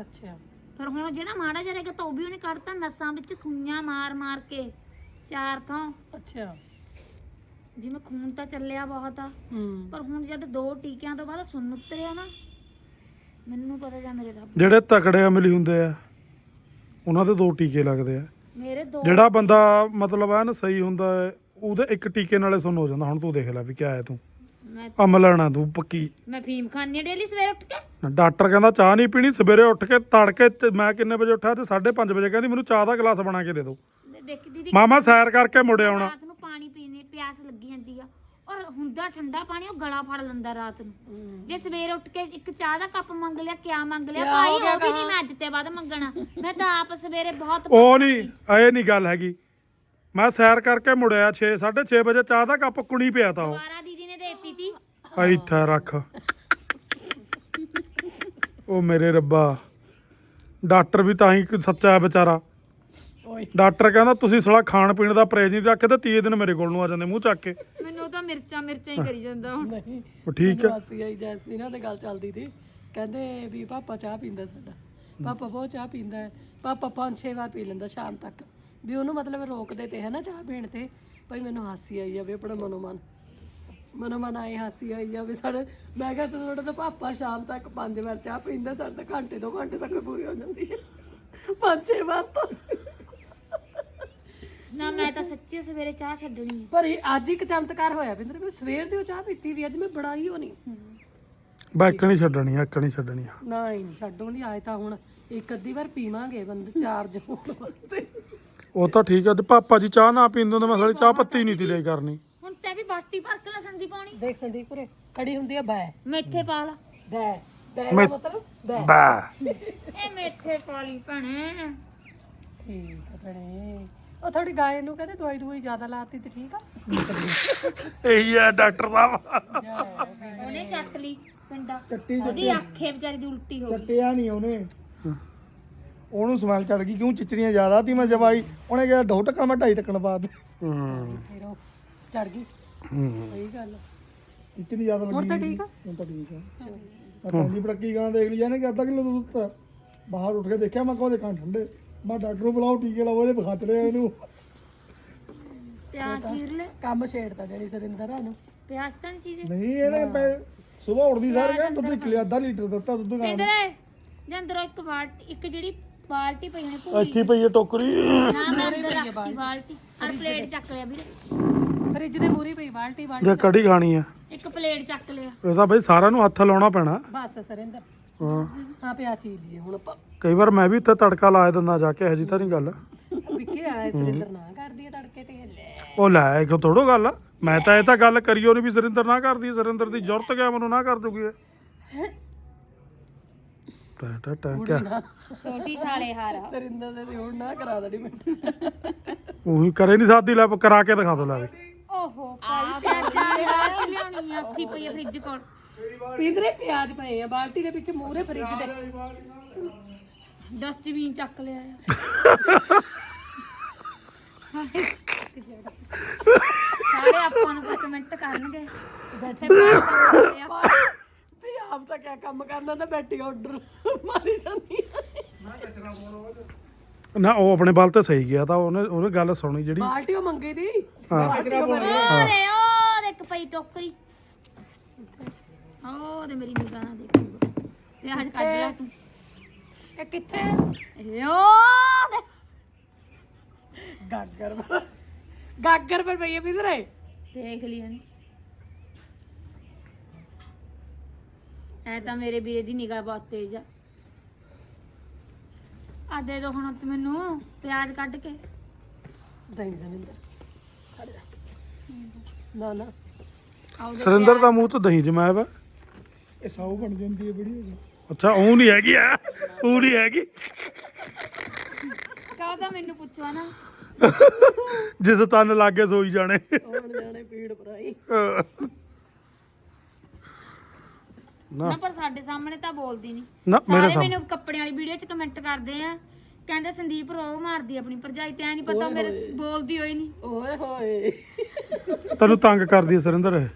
ਅੱਛਾ। ਫਿਰ ਹੁਣ ਜਿਹੜਾ ਮਾੜਾ ਜਿਹਾ ਰਹਿ ਤਾਂ ਉਹ ਵੀ ਉਹਨੇ ਕੱਢਤਾ ਨਸਾਂ ਵਿੱਚ ਸੂਈਆਂ ਮਾਰ ਮਾਰ ਕੇ ਚਾਰ ਥਾਂ। ਅੱਛਾ। ਜਿਵੇਂ ਖੂਨ ਤਾਂ ਚੱਲਿਆ ਬਹੁਤ ਆ। ਹੂੰ। ਪਰ ਹੁਣ ਜਦ ਦੋ ਟੀਕਿਆਂ ਤੋਂ ਬਾਅਦ ਸੁੰਨ ਉਤਰਿਆ ਨਾ ਮੈਨੂੰ ਪਤਾ ਜਾ ਮੇਰੇ ਰੱਬ ਜਿਹੜੇ ਤਕੜੇ ਅਮਲੀ ਹੁੰਦੇ ਆ ਉਹਨਾਂ ਦੇ ਦੋ ਟੀਕੇ ਲੱਗਦੇ ਆ। ਮੇਰੇ ਦੋ ਜਿਹੜਾ ਬੰਦਾ ਮਤਲਬ ਐਨ ਸਹੀ ਹੁੰਦਾ ਹੈ ਉਹਦੇ ਇੱਕ ਟੀਕੇ ਨਾਲੇ ਸੁਣ ਹੋ ਜਾਂਦਾ ਹੁਣ ਤੂੰ ਦੇਖ ਲੈ ਵੀ ਕਿਆ ਹੈ ਤੂੰ। ਮੈਂ ਅਮਲਣਾ ਤੂੰ ਪੱਕੀ। ਮੈਂ ਫੀਮ ਖਾਂਦੀ ਡੇਲੀ ਸਵੇਰੇ ਉੱਠ ਕੇ। ਡਾਕਟਰ ਕਹਿੰਦਾ ਚਾਹ ਨਹੀਂ ਪੀਣੀ ਸਵੇਰੇ ਉੱਠ ਕੇ ਤੜਕੇ ਤੇ ਮੈਂ ਕਿੰਨੇ ਵਜੇ ਉੱਠਿਆ ਤੇ 5:30 ਵਜੇ ਕਹਿੰਦੀ ਮੈਨੂੰ ਚਾਹ ਦਾ ਗਲਾਸ ਬਣਾ ਕੇ ਦੇ ਦਿਓ। ਦੇ- ਦੇਖ ਦੀਦੀ ਮਾਮਾ ਸੈਰ ਕਰਕੇ ਮੁੜੇ ਆਉਣਾ। ਰਾਤ ਨੂੰ ਪਾਣੀ ਪੀਣੇ ਪਿਆਸ ਲੱਗੀ ਜਾਂਦੀ ਆ। ਔਰ ਹੁੰਦਾ ਠੰਡਾ ਪਾਣੀ ਉਹ ਗਲਾ ਫੜ ਲੈਂਦਾ ਰਾਤ ਨੂੰ। ਜੇ ਸਵੇਰੇ ਉੱਠ ਕੇ ਇੱਕ ਚਾਹ ਦਾ ਕੱਪ ਮੰਗ ਲਿਆ ਕਿਆ ਮੰਗ ਲਿਆ ਭਾਈ ਉਹ ਵੀ ਨਹੀਂ? ਮੈਂ ਅੱਜ ਤੇ ਬਾਅਦ ਮੰਗਣਾ। ਮੈਂ ਤਾਂ ਆਪ ਸਵੇਰੇ ਬਹੁਤ ਉਹ ਨਹੀਂ ਇਹ ਨਹੀਂ ਗੱਲ ਹੈਗੀ। ਮੈਂ ਸੈਰ ਕਰਕੇ ਮੁੜਿਆ 6 6:30 ਵਜੇ ਚਾਹ ਦਾ ਕੱਪ ਕੁਣੀ ਪਿਆ ਤਾ ਉਹ। ਦੁਬਾਰਾ ਦੀਦੀ ਨੇ ਦੇਤੀ ਤੀ ਆ ਇੱਥੇ ਰੱਖ। ਉਹ ਮੇਰੇ ਰੱਬਾ। ਡਾਕਟਰ ਵੀ ਤਾਂ ਹੀ ਸੱਚਾ ਹੈ ਵਿਚਾਰਾ। ਓਏ। ਡਾਕਟਰ ਕਹਿੰਦਾ ਤੁਸੀਂ ਸਲਾ ਖਾਣ ਪੀਣ ਦਾ ਪਰਹੇਜ਼ ਨਹੀਂ ਰੱਖਦੇ ਤੇ 30 ਦਿਨ ਮੇਰੇ ਕੋਲ ਨੂੰ ਆ ਜਾਂਦੇ ਮੂੰਹ ਚੱਕ ਕੇ। ਮੈਨੂੰ ਤਾਂ ਮਿਰਚਾਂ ਮਿਰਚਾਂ ਹੀ ਕਰੀ ਜਾਂਦਾ ਹੁਣ। ਨਹੀਂ। ਉਹ ਠੀਕ ਹੈ। ਮਾਸੀ ਆਈ ਜੈਸਮੀਨਾ ਤੇ ਗੱਲ ਚੱਲਦੀ ਸੀ। ਕਹਿੰਦੇ ਵੀ ਪਾਪਾ ਚਾਹ ਪੀਂਦਾ ਸਾਡਾ। ਪਾਪਾ ਬਹੁਤ ਚਾਹ ਪੀਂਦਾ ਹੈ। ਪਾਪਾ ਪੰਜ ਛੇ ਵਾਰ ਪੀ ਲੈਂਦਾ ਸ਼ਾਮ ਤੱਕ। ਵੀ ਉਹਨੂੰ ਮਤਲਬ ਰੋਕਦੇ ਤੇ ਹੈ ਨਾ ਚਾਹ ਪੀਣ ਤੇ ਭਾਈ ਮੈਨੂੰ ਹਾਸੀ ਆਈ ਜਾਵੇ ਆਪਣਾ ਮਨੋ ਮਨ ਮਨੋ ਹਾਸੀ ਆਈ ਜਾਵੇ ਸਾਡੇ ਮੈਂ ਕਿਹਾ ਤੂੰ ਤੁਹਾਡਾ ਤਾਂ ਪਾਪਾ ਸ਼ਾਮ ਤੱਕ ਪੰਜ ਵਾਰ ਚਾਹ ਪੀਂਦਾ ਸਾਡੇ ਤਾਂ ਘੰਟੇ ਦੋ ਘੰਟੇ ਤੱਕ ਪੂਰੀ ਹੋ ਜਾਂਦੀ ਹੈ। ਪੰਜ ਛੇ ਵਾਰ ਤਾਂ। ਨਾ ਮੈਂ ਤਾਂ ਸੱਚੀ ਸਵੇਰੇ ਚਾਹ ਛੱਡਣੀ ਹੈ ਪਰ ਇਹ ਅੱਜ ਇੱਕ ਚਮਤਕਾਰ ਹੋਇਆ ਬਿੰਦਰ ਮੈਂ ਸਵੇਰ ਦੀ ਉਹ ਚਾਹ ਪੀਤੀ ਵੀ ਅੱਜ ਮੈਂ ਬਣਾਈ ਹੋਣੀ ਬੈਕ ਨਹੀਂ ਛੱਡਣੀ ਇੱਕ ਨਹੀਂ ਛੱਡਣੀ ਨਹੀਂ ਛੱਡੋ ਨਹੀਂ ਆਏ ਤਾਂ ਹੁਣ ਇੱਕ ਅੱਧੀ ਵਾਰ ਪੀਵਾਂਗੇ ਬੰਦੇ ਚਾਰਜ ਹੋਣ ਵਾਸਤੇ। ਉਹ ਤਾਂ ਠੀਕ ਹੈ ਤੇ ਪਾਪਾ ਜੀ ਚਾਹ ਨਾ ਪੀਂਦੇ ਹੁੰਦੇ ਮੈਂ ਸਾਲੀ ਚਾਹ ਪੱਤੀ ਨਹੀਂ ਲੈ ਕਰਨੀ। ਹੁਣ ਤੇ ਵੀ ਬਾਟੀ ਭਰ ਕੇ ਲਸਣ ਦੀ ਪਾਉਣੀ ਦੇਖ ਸੰਦੀਪ ਉਰੇ ਖੜੀ ਹੁੰਦੀ ਆ ਬੈ ਮੇਥੇ ਪਾ ਲਾ। ਬੈ ਬੈ ਦਾ ਮੈਂ- ਮਤਲਬ ਬੈ ਬਾ ਇਹ ਮੇਥੇ ਪਾ ਲਈ ਭੈਣੇ। ਠੀਕ ਆ ਭੈਣੇ। ਉਹ ਥੋੜੀ ਗਾਇ ਨੂੰ ਕਹਿੰਦੇ ਦਵਾਈ ਦਵਾਈ ਜ਼ਿਆਦਾ ਲਾਤੀ ਤੇ ਠੀਕ ਆ? ਇਹੀ ਹੈ ਡਾਕਟਰ ਸਾਹਿਬ। ਉਹਨੇ ਚੱਟ ਲਈ ਪਿੰਡਾ। ਚੱਟੀ ਉਹਦੀ ਆਖੇ ਵਿਚਾਰੀ ਦੀ ਉਲਟੀ ਹੋ ਗਈ। ਚੱਟਿਆ ਨਹੀਂ ਉਹਨੇ। ਉਹਨੂੰ ਸਮੈਲ ਚੜ ਗਈ ਕਿਉਂ ਚਿਚੜੀਆਂ ਜ਼ਿਆਦਾ ਤੀ ਮੈਂ ਜਵਾਈ ਉਹਨੇ ਕਿਹਾ ਦੋ ਟੱਕਾ ਮੈਂ ਢਾਈ ਟੱਕਣ ਬਾਅਦ ਹੂੰ। ਫਿਰ ਉਹ ਚੜ ਗਈ। ਹੂੰ। ਸਹੀ ਗੱਲ। ਚਿਚੜੀ ਜ਼ਿਆਦਾ ਲੱਗੀ ਹੁਣ ਤਾਂ ਠੀਕ ਆ? ਹੁਣ ਤਾਂ ਠੀਕ ਆ। ਮੈਂ ਪਹਿਲੀ ਪੜਕੀ ਗਾਂ ਦੇਖ ਲਿਆ ਨੇ ਕਿ ਅੱਧਾ ਕਿਲੋ ਦੁੱਧ ਤਾਂ ਬਾਹਰ ਉੱਠ ਕੇ ਦੇਖਿਆ ਮੈਂ ਕੋਦੇ ਕਾਂ ਠੰਡੇ। ਮੈਂ ਡਾਕਟਰ ਨੂੰ ਬੁਲਾਓ ਟੀਕੇ ਲਾਓ ਇਹਦੇ ਬਖਾ ਚੜਿਆ ਇਹਨੂੰ। ਪਿਆਜ਼ ਚੀਰ ਲੈ। ਕੰਮ ਛੇੜਤਾ ਜਿਹੜੀ ਸਰਿੰਦਰ ਆ ਨੂੰ ਪਿਆਜ਼ ਤਾਂ ਨਹੀਂ ਚੀਰੇ ਨਹੀਂ ਇਹਨੇ ਸਵੇਰ ਉੱਠਦੀ ਸਾਰ ਕਹਿੰਦਾ ਦੁੱਧ ਇੱਕ ਲਿਆ ਅੱਧਾ ਲੀਟਰ ਦਿੱਤਾ ਦੁੱਧ ਗਾਂ ਨੂੰ। ਪਿੰਦਰੇ ਜੰਦਰੋਂ ਇੱਕ ਬਾਲਟੀ ਇੱਕ ਜਿਹੜੀ ਬਾਲਟੀ ਪਈ ਨੇ ਪੂਰੀ। ਇੱਥੇ ਪਈ ਹੈ ਟੋਕਰੀ। ਨਾ ਮੈਂ ਅੰਦਰ ਰੱਖਤੀ ਬਾਲਟੀ। ਔਰ ਪਲੇਟ ਚੱਕ ਲਿਆ ਵੀਰੇ। ਫਰਿੱਜ ਦੇ ਮੂਰੀ ਪਈ ਬਾਲਟੀ ਬਾਲਟੀ ਜੇ ਕੜੀ ਖਾਣੀ ਆ। ਇੱਕ ਪਲੇਟ ਚੱਕ ਲਿਆ। ਇਹ ਤਾਂ ਬਈ ਸਾਰਿਆਂ ਨੂੰ ਹੱਥ ਲਾਉਣਾ ਪੈਣਾ। ਬਸ ਸਰਿੰਦਰ। ਹਾਂ। ਹਾਂ ਪਿਆ ਚੀਜ਼ ਲਈਏ ਹੁਣ ਆਪਾਂ। ਕਈ ਵਾਰ ਮੈਂ ਵੀ ਉੱਥੇ ਤੜਕਾ ਲਾ ਦਿੰਦਾ ਜਾ ਕੇ ਹਜੀ ਤਾਂ ਨਹੀਂ ਗੱਲ। ਵਿੱਕੀ ਆਇਆ ਸਰਿੰਦਰ ਨਾ ਕਰਦੀ ਆ ਤੜਕੇ ਤੇ। ਲੈ। ਉਹ ਲੈ ਕਿ ਥੋੜੋ ਗੱਲ ਆ? ਮੈਂ ਤਾਂ ਇਹ ਤਾਂ ਗੱਲ ਕਰੀਓ ਨਹੀਂ ਵੀ ਸਰਿੰਦਰ ਨਾ ਕਰਦੀ ਸਰਿੰਦਰ ਦੀ ਜ਼ਰੂਰਤ ਕਿਆ ਮੈਨੂੰ ਨਾ ਕਰ ਦੂਗੀ ਇਹ? ਟਾ ਟਾ ਟਾ ਕਿਆ ਛੋਟੀ ਸਾਲੇ ਹਾਰ। ਸਰਿੰਦਰ ਦੇ ਤੇ ਹੁਣ ਨਾ ਕਰਾ ਦੇਣੀ ਮੈਂ ਉਹੀ ਕਰੇ ਨਹੀਂ ਸਾਦੀ ਲੈ ਕਰਾ ਕੇ ਦਿਖਾ ਦੋ ਲੈ ਵੀ। ਓਹੋ ਭਾਈ ਪਿਆਜ਼ਾਂ ਬਾਲਟੀ ਲਿਆਉਣੀ ਆ ਅੱਖੀ ਪਈ ਆ ਫ੍ਰਿਜ ਕੋਲ। ਪਿੰਦਰੇ ਪਿਆਜ਼ ਪਏ ਆ ਬਾਲਟੀ ਦੇ ਵਿੱਚ ਮੂਰੇ ਫਰਿੱਜ ਦੇ। ਡਸਟਬਿਨ ਚੱਕ ਲਿਆ ਆ। ਸਾਰੇ ਆਪਾਂ ਨੂੰ ਕਮੈਂਟ ਕਰਨਗੇ। ਬੈਠੇ ਬੈਠੇ। ਆ ਵੀ ਆਪ ਤਾਂ ਕਿਆ ਕੰਮ ਕਰਨਾ ਤਾਂ ਬੈਠੀ ਆਰਡਰ ਮਾਰੀ ਜਾਂਦੀ ਆ। ਨਾ ਉਹ ਆਪਣੇ ਵੱਲ ਤੇ ਸਹੀ ਗਿਆ ਤਾਂ ਉਹਨੇ ਉਹਨੇ ਗੱਲ ਸੁਣੀ ਜਿਹੜੀ। ਬਾਲਟੀ ਉਹ ਮੰਗੀ ਦੀ। ਹਾਂ। ਓਰੇ ਓ ਦੇਖ ਪਈ ਟੋਕਰੀ। ਓ ਦੇ ਮੇਰੀ ਨਿਗਾਹ ਨਾਲ ਦੇਖ ਪਿਆਜ਼ ਕੱਢ ਲੈ ਤੂੰ। ਇਹ ਕਿੱਥੇ ਇਹ ਓ ਦੇ ਗਾਗਰ। ਗਾਗਰ ਪਰ ਪਈ ਆ ਪਿੰਦਰੇ। ਦੇਖ ਲਿਆ ਨੀ ਐ ਤਾਂ ਮੇਰੇ ਵੀਰੇ ਦੀ ਨਿਗਾਹ ਬਹੁਤ ਤੇਜ਼ ਆ। ਆ ਦੇ ਦੋ ਹੁਣ ਮੈਨੂੰ ਪਿਆਜ਼ ਕੱਢ ਕੇ। ਦਹੀਂ ਦਵਿੰਦਰ ਖੜ ਜਾ। ਨਾ ਨਾ। ਆਓ ਦੇ ਸਰਿੰਦਰ ਦਾ ਮੂੰਹ ਤੋਂ ਦਹੀਂ ਜਮਾਇਆ ਵਾ। ਇਹ ਸਾਊ ਬਣ ਜਾਂਦੀ ਹੈ ਵੀਡੀਓ ਦੀ ਅੱਛਾ ਉਹ ਨਹੀਂ ਹੈਗੀ ਆ। ਉਹ ਨਹੀਂ ਹੈਗੀ। ਕਾ ਤਾਂ ਮੈਨੂੰ ਪੁੱਛਵਾ ਨਾ। ਜਿਸ ਤਨ ਲਾਗੇ ਸੋਈ ਜਾਣੇ। ਹੁਣ ਜਾਣੇ ਪੀੜ ਪਰਾਈ ਅਹ। ਨਾ। ਨਾ ਪਰ ਸਾਡੇ ਸਾਹਮਣੇ ਤਾਂ ਬੋਲਦੀ ਨਹੀਂ ਨਾ ਮੇਰੇ ਸਾਰੇ ਸਾਹਮਣੇ ਮੈਨੂੰ ਕੱਪੜਿਆਂ ਵਾਲੀ ਵੀਡੀਓ 'ਚ ਕਮੈਂਟ ਕਰਦੇ ਆ। ਕਹਿੰਦੇ ਸੰਦੀਪ ਰੋ ਮਾਰਦੀ ਆਪਣੀ ਭਰਜਾਈ ਤੇ ਐ ਨਹੀਂ ਪਤਾ ਮੇਰੇ ਬੋਲਦੀ ਹੋਈ ਨਹੀਂ ਓਏ ਹੋਏ। ਤੈਨੂੰ ਤੰਗ ਕਰਦੀ ਹੈ ਸਰਿੰਦਰ ਇਹ।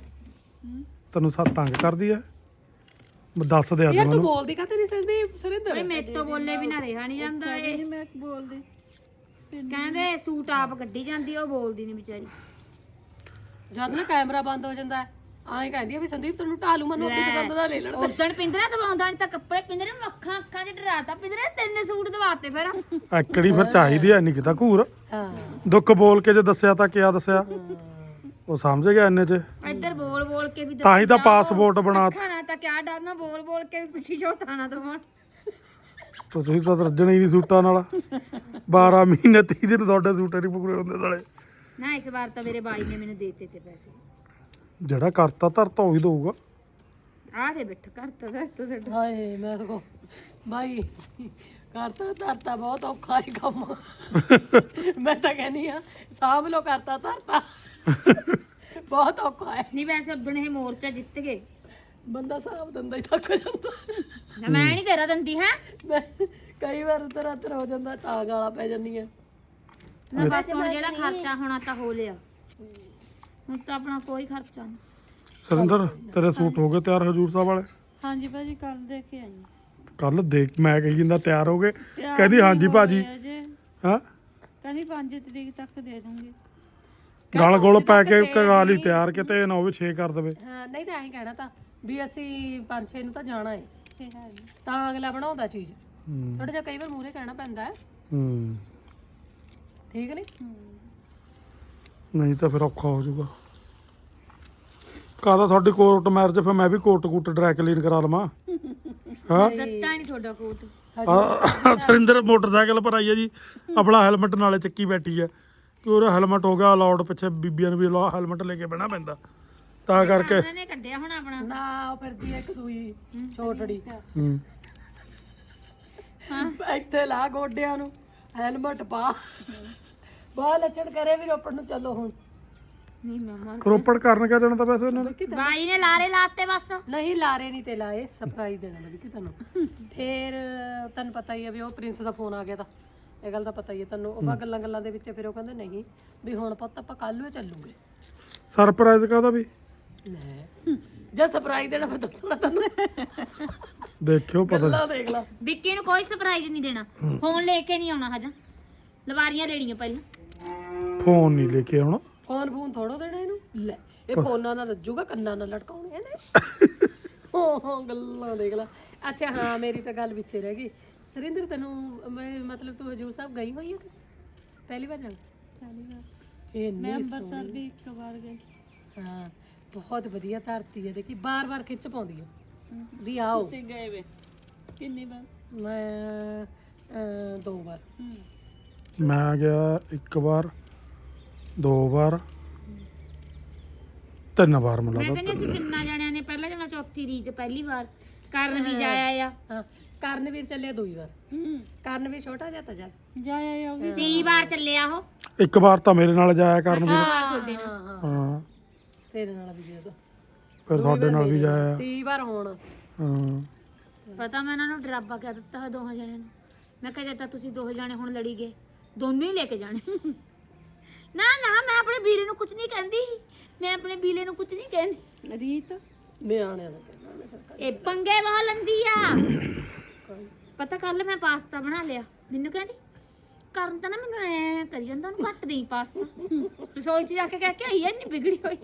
ਤੈਨੂੰ ਸਾ ਤੰਗ ਕਰਦੀ ਹੈ ਮੈਂ ਦੱਸ ਦੇ ਯਾਰ ਤੂੰ ਬੋਲਦੀ ਕਾਤੇ ਨਹੀਂ ਸੰਦੀਪ? ਸਰਿੰਦਰ। ਓਏ ਮੇਰੇ ਤੋਂ ਬੋਲੇ ਵੀ ਨਾ ਰਿਹਾ ਨਹੀਂ ਜਾਂਦਾ ਇਹ। ਨਹੀਂ ਮੈਂ ਬੋਲਦੀ। ਕਹਿੰਦੇ ਸੂਟ ਆਪ ਕੱਢੀ ਜਾਂਦੀ ਉਹ ਬੋਲਦੀ ਨਹੀਂ ਵਿਚਾਰੀ। ਜਦ ਨਾ ਕੈਮਰਾ ਬੰਦ ਹੋ ਜਾਂਦਾ ਹੈ। ਆਏ ਕਹਿੰਦੀ ਆ ਵੀ ਸੰਦੀਪ ਤੈਨੂੰ ਢਾਲੂ ਮੈਨੂੰ ਆਪਣੀ ਪਸੰਦ ਦਾ ਲੈ ਲੈਣ ਉਦਣ ਪਿੰਦਰਾ ਦਵਾਉਂਦਾ ਨਹੀਂ ਤਾਂ ਕੱਪੜੇ ਪਿੰਦਰੇ ਨੂੰ ਅੱਖਾਂ ਅੱਖਾਂ 'ਚ ਡਰਾਤਾ। ਪਿੰਦਰੇ ਤਿੰਨ ਸੂਟ ਦਵਾਤੇ ਫਿਰ। ਐਕੜੀ ਫਿਰ ਚਾਹੀਦੀ ਐ ਨਹੀਂ ਕਿਤਾ ਘੂਰ। ਹਾਂ। ਦੁੱਖ ਬੋਲ ਕੇ ਜੇ ਦੱਸਿਆ ਤਾਂ ਕਿਆ ਦੱਸਿਆ? ਉਹ ਸਮਝ ਗਿਆ ਇੰਨੇ ਚ। ਇੱਧਰ ਬੋਲ ਬੋਲ ਕੇ ਵੀ ਤਾਂ ਹੀ ਤਾਂ ਪਾਸਪੋਰਟ ਬਣਾ ਖਾਣਾ ਤਾਂ ਕਿਆ ਡਰਨਾ ਬੋਲ ਬੋਲ ਕੇ ਵੀ ਪਿੱਠੀ ਝੋਟਾਣਾ ਦਵਾਉਣ। ਤੁਸੀਂ ਤਾਂ ਰੱਜਣੇ ਹੀ ਨਹੀਂ ਸੂਟਾਂ ਨਾਲ। 12 ਮਹੀਨੇ 30 ਦਿਨ ਤੁਹਾਡੇ ਸੂਟੇ ਨਹੀਂ ਪੂਰੇ ਹੁੰਦੇ ਸਾਲੇ। ਨਾ ਇਸ ਵਾਰ ਤਾਂ ਮੇਰੇ ਬਾਈ ਨੇ ਮੈਨੂੰ ਦੇ ਦਿੱਤੇ ਤੇ ਪੈਸੇ। ਜਿਹੜਾ ਕਰਤਾ ਧਰਤਾ ਉਹੀ ਦਊਗਾ। ਆਹ ਦੇ ਬਿੱਠ ਕਰਤਾ ਦਾ ਤੂੰ ਹਾਏ ਮੈਂ ਤਾਂ ਕਹੂੰ, ਬਾਈ ਕਰਤਾ ਧਰਤਾ ਬਹੁਤ ਔਖਾ ਹੀ ਕੰਮ। ਮੈਂ ਤਾਂ ਕਹਿੰਦੀ ਆ ਸਾਂਭ ਲੋ ਕਰਤਾ ਧਰਤਾ ਬਹੁਤ ਔਖਾ ਹੈ। ਨਹੀਂ ਵੈਸੇ ਉਦਣ ਇਹ ਮੋਰਚਾ ਜਿੱਤ ਗਏ। ਬੰਦਾ ਸਾਂਭ ਦਿੰਦਾ ਹੀ ਥੱਕ ਜਾਂਦਾ। ਨਾ ਮੈਂ ਨਹੀਂ ਤੇਰਾ ਦੰਦੀ ਹੈ? ਮੈਂ ਕਈ ਵਾਰ ਉਧਰ ਅਤਰ ਹੋ ਜਾਂਦਾ ਤਾਂ ਗਾਲਾਂ ਪੈ ਜਾਂਦੀਆਂ। ਨਾ ਬਸ ਹੁਣ ਜਿਹੜਾ ਖਰਚਾ ਹੋਣਾ ਤਾਂ ਹੋ ਲਿਆ। ਹੁਣ ਤਾਂ ਆਪਣਾ ਕੋਈ ਖਰਚਾ ਨਹੀਂ। ਸਰਿੰਦਰ ਤੇਰੇ ਸੂਟ ਹੋ ਗਏ ਤਿਆਰ ਹਜੂਰ ਸਾਹਿਬ ਵਾਲੇ? ਹਾਂਜੀ ਭਾਜੀ ਕੱਲ ਦੇ ਕੇ ਆਈ। ਕੱਲ ਦੇਖ ਮੈਂ ਕਹੀ ਜਿੰਦਾ ਤਿਆਰ ਹੋ ਗਏ। ਤਿਆਰ ਕਹਿੰਦੀ ਨਹੀਂ ਹਾਂਜੀ ਹੋਏ ਭਾਜੀ। ਅਜੇ। ਹਾਂ? ਕਹਿੰਦੀ 5 ਤਰੀਕ ਤੱਕ ਦੇ ਦੂੰਗੀ। ਗਲ ਗੋਲ ਪੈ ਕੇ ਕਰਾ ਲਈ ਤਿਆਰ ਕਿਤੇ ਇਹ ਨਾ ਹੋਵੇ 6 ਕਰ ਦੇਵੇ। ਹਾਂ ਨਹੀਂ ਤਾਂ ਐਂ ਕਹਿਣਾ ਤਾਂ ਵੀ ਅਸੀਂ ਪੰਜ ਛੇ ਨੂੰ ਤਾਂ ਜਾਣਾ ਹੈ ਤੇ ਹੈ ਨੀ। ਤਾਂ ਅਗਲਾ ਬਣਾਉਂਦਾ ਚੀਜ਼। ਹੂੰ। ਥੋੜਾ ਜਿਹਾ ਕਈ ਵਾਰ ਮੂਹਰੇ ਕਹਿਣਾ ਪੈਂਦਾ। ਹੈ। ਹੂੰ ਠੀਕ ਨਹੀਂ ਨਹੀਂ ਤਾਂ ਫਿਰ ਔਖਾ ਹੋ ਜਾਊਗਾ। ਕਾਹਦਾ ਤੁਹਾਡੀ ਕੋਰਟ ਮੈਰਿਜ ਫਿਰ ਮੈਂ ਵੀ ਕੋਟ ਕੂਟ ਡਰੈ ਕਲੀਨ ਕਰਾ ਲਵਾਂ। ਹਾਂ? ਦਿੱਤਾ ਨਹੀਂ ਤੁਹਾਡਾ ਕੋਟ ਆਹ, ਸਰਿੰਦਰ ਮੋਟਰਸਾਈਕਲ ਪਰ ਆਈ ਹੈ ਜੀ ਆਪਣਾ ਹੈਲਮਟ ਨਾਲੇ ਚੱਕੀ ਬੈਠੀ ਹੈ। ਕਿ ਉਹਦਾ ਹੈਲਮਟ ਹੋ ਗਿਆ ਅਲਾਉਡ ਪਿੱਛੇ ਬੀਬੀਆਂ ਨੂੰ ਵੀ ਹੈਲਮਟ ਲੈ ਕੇ ਬਹਿਣਾ ਪੈਂਦਾ। ਤਾਂ ਕਰਕੇ ਉਹਨਾਂ ਨੇ ਕੱਢਿਆ ਹੁਣ ਆਪਣਾ। ਨਾ ਉਹ ਫਿਰਦੀ ਹੈ ਇੱਕ ਦੂਈ ਛੋਟੜੀ। ਹੂੰ। ਇੱਥੇ ਲਾ ਗੋਡਿਆਂ ਨੂੰ ਹੈਲਮਟ ਪਾ। ਬਾਹਰ ਲੱਛਣ ਕਰੇ ਵੀ ਰੋਪੜ ਨੂੰ ਚੱਲੋ ਹੁਣ। ਨਹੀਂ ਮੈਂ ਮਰ ਰੋਪੜ ਕਰਨ ਕਿਆ ਜਾਣਾ ਤਾਂ ਵੈਸੇ ਉਹਨਾਂ ਨੇ? ਬਾਈ ਨੇ ਲਾਰੇ ਲਾਤੇ ਬਸ। ਨਹੀਂ ਲਾਰੇ ਨਹੀਂ ਤੇ ਲਾਏ ਸਰਪ੍ਰਾਈਜ਼ ਦੇਣਾ ਲੱਗੀ ਕਿ ਤੁਹਾਨੂੰ ਫੇਰ ਤੁਹਾਨੂੰ ਪਤਾ ਹੀ ਹੈ ਵੀ ਉਹ ਪ੍ਰਿੰਸ ਦਾ ਫੋਨ ਆ ਗਿਆ ਤਾਂ। ਇਹ ਗੱਲ ਦਾ ਪਤਾ ਹੀ ਹੈ ਤੁਹਾਨੂੰ ਉਹ ਬਾ ਗੱਲਾਂ ਗੱਲਾਂ ਦੇ ਵਿੱਚ ਫਿਰ ਉਹ ਕਹਿੰਦੇ ਨਹੀਂ ਵੀ ਹੁਣ ਪੁੱਤ ਆਪਾਂ ਕੱਲ ਨੂੰ ਚੱਲੂਗੇ। ਸਰਪ੍ਰਾਈਜ਼ ਕਾਹਦਾ ਵੀ? ਲੈ ਜੇ ਸਰਪ੍ਰਾਈਜ਼ ਦੇਣਾ ਮੈਂ ਦੱਸਣਾ ਤੁਹਾਨੂੰ ਦੇਖਿਓ ਪਤਾ। ਗੱਲਾਂ ਦੇਖ ਲਾ। ਵਿੱਕੀ ਨੂੰ ਕੋਈ ਸਰਪ੍ਰਾਈਜ਼ ਨਹੀਂ ਦੇਣਾ। ਫੋਨ ਲੈ ਕੇ ਨਹੀਂ ਆਉਣਾ ਹਜਾ। ਲਵਾਰੀਆਂ ਲੈਣੀਆਂ ਪਹਿਲਾਂ। ਫੋਨ ਨਹੀਂ ਲੈ ਕੇ ਆਉਣਾ ਫੋਨ ਫੋਨ ਥੋੜੋ ਦੇਣਾ ਇਹਨੂੰ। ਲੈ ਇਹ ਫੋਨਾਂ ਨਾਲ ਰੱਜੂਗਾ ਕੰਨਾਂ ਨਾਲ ਲਟਕਾਉਣੇ ਨੇ ਹੋ ਹੋ ਗੱਲਾਂ ਦੇਖ ਲਾ। ਅੱਛਾ ਹਾਂ ਮੇਰੀ ਤਾਂ ਗੱਲ ਵਿੱਚੇ ਰਹਿ ਗਈ। ਸਰਿੰਦਰ ਤੈਨੂੰ ਮੈਂ ਮਤਲਬ ਤੂੰ ਹਜੂਰ ਸਾਹਿਬ ਗਈ ਹੋਈ ਹੈ? ਪਹਿਲੀ ਵਾਰ ਜਾਣਾ? ਪਹਿਲੀ ਵਾਰ। ਇਹ ਮੈਂ ਅੰਮ੍ਰਿਤਸਰ ਵੀ ਇੱਕ ਵਾਰ ਗਈ। ਹਾਂ ਬਹੁਤ ਵਧੀਆ ਧਰਤੀ ਹੈ ਦੇਖੀ ਬਾਰ-ਬਾਰ ਖਿੱਚ ਪਾਉਂਦੀ ਹੈ ਵੀ ਆਓ। ਤੁਸੀਂ ਗਏ ਵੇ? ਕਿੰਨੀ ਵਾਰ? ਮੈਂ ਦੋ ਵਾਰ। ਮੈਂ ਗਿਆ ਇੱਕ ਵਾਰ। ਦੋ ਵਾਰ ਤਿੰਨ ਵਾਰ ਮੈਂ ਮਿਲਾ ਕਹਿੰਦੀ ਅਸੀਂ ਤਿੰਨਾਂ ਜਣਿਆਂ ਨੇ ਪਹਿਲਾਂ ਜਣਾ ਚੌਥੀ ਰੀਤ ਪਹਿਲੀ ਵਾਰ। ਕਰਨ ਵੀ ਜਾਇਆ ਆ ਹਾਂ ਕਰਨਵੀਰ ਚੱਲਿਆ ਦੋ ਹੀ ਵਾਰ। ਹੂੰ। ਕਰਨਵੀਰ ਛੋਟਾ ਜਿਹਾ ਤਾਂ ਜਾ। ਜਾਇਆ ਉਹ ਵੀ। ਤੀਹ ਵਾਰ ਚੱਲਿਆ ਉਹ। ਇੱਕ ਵਾਰ ਤਾਂ ਮੇਰੇ ਨਾਲ ਜਾਇਆ ਕਰਨ ਵੀ ਹਾਂ ਹਾਂ ਹਾਂ। ਤੇਰੇ ਨਾਲ ਵੀ ਤਾਂ। ਫਿਰ ਤੁਹਾਡੇ ਨਾਲ ਵੀ ਜਾਇਆ। ਤੀਹ ਵਾਰ ਹੋਣ। ਹਾਂ। ਪਤਾ ਮੈਂ ਇਹਨਾਂ ਨੂੰ ਡਰਾਬਾ ਕਹਿ ਦਿੱਤਾ ਹੈ ਦੋਹਾਂ ਜਣਿਆਂ ਨੂੰ। ਮੈਂ ਕਿਹਾ ਤਾਂ ਤੁਸੀਂ ਦੋ ਜਣੇ ਹੁਣ ਲੜੀ ਗਏ ਦੋਨੋਂ ਹੀ ਲੈ ਕੇ ਜਾਣੇ। ਨਾ ਨਾ ਮੈਂ ਆਪਣੇ ਵੀਰੇ ਨੂੰ ਕੁਝ ਨਹੀਂ ਕਹਿੰਦੀ। ਮੈਂ ਆਪਣੇ ਵੀਰੇ ਨੂੰ ਕੁਝ ਨਹੀਂ ਕਹਿੰਦੀ। ਰੀਤ ਨਿਆਣਿਆਂ ਦਾ ਕਹਿਣਾ ਉਹਨੇ ਫਿਰ। ਇਹ ਪੰਗੇ ਵਾਹ ਲੰਦੀ ਆ। ਪਤਾ ਕੱਲ ਮੈਂ ਪਾਸਤਾ ਬਣਾ ਲਿਆ। ਮੈਨੂੰ ਕਹਿੰਦੀ ਕਰਨ ਤਾਂ ਨਾ ਮੈਨੂੰ ਐ ਕਰੀ ਜਾਂਦਾ ਉਹਨੂੰ ਕੱਟ ਦੇਈ ਪਾਸਤਾ। ਰਸੋਈ 'ਚ ਜਾ ਕੇ ਕਹਿ ਕੇ ਆਈ ਐ ਨਹੀਂ ਵਿਗੜੀ ਹੋਈ।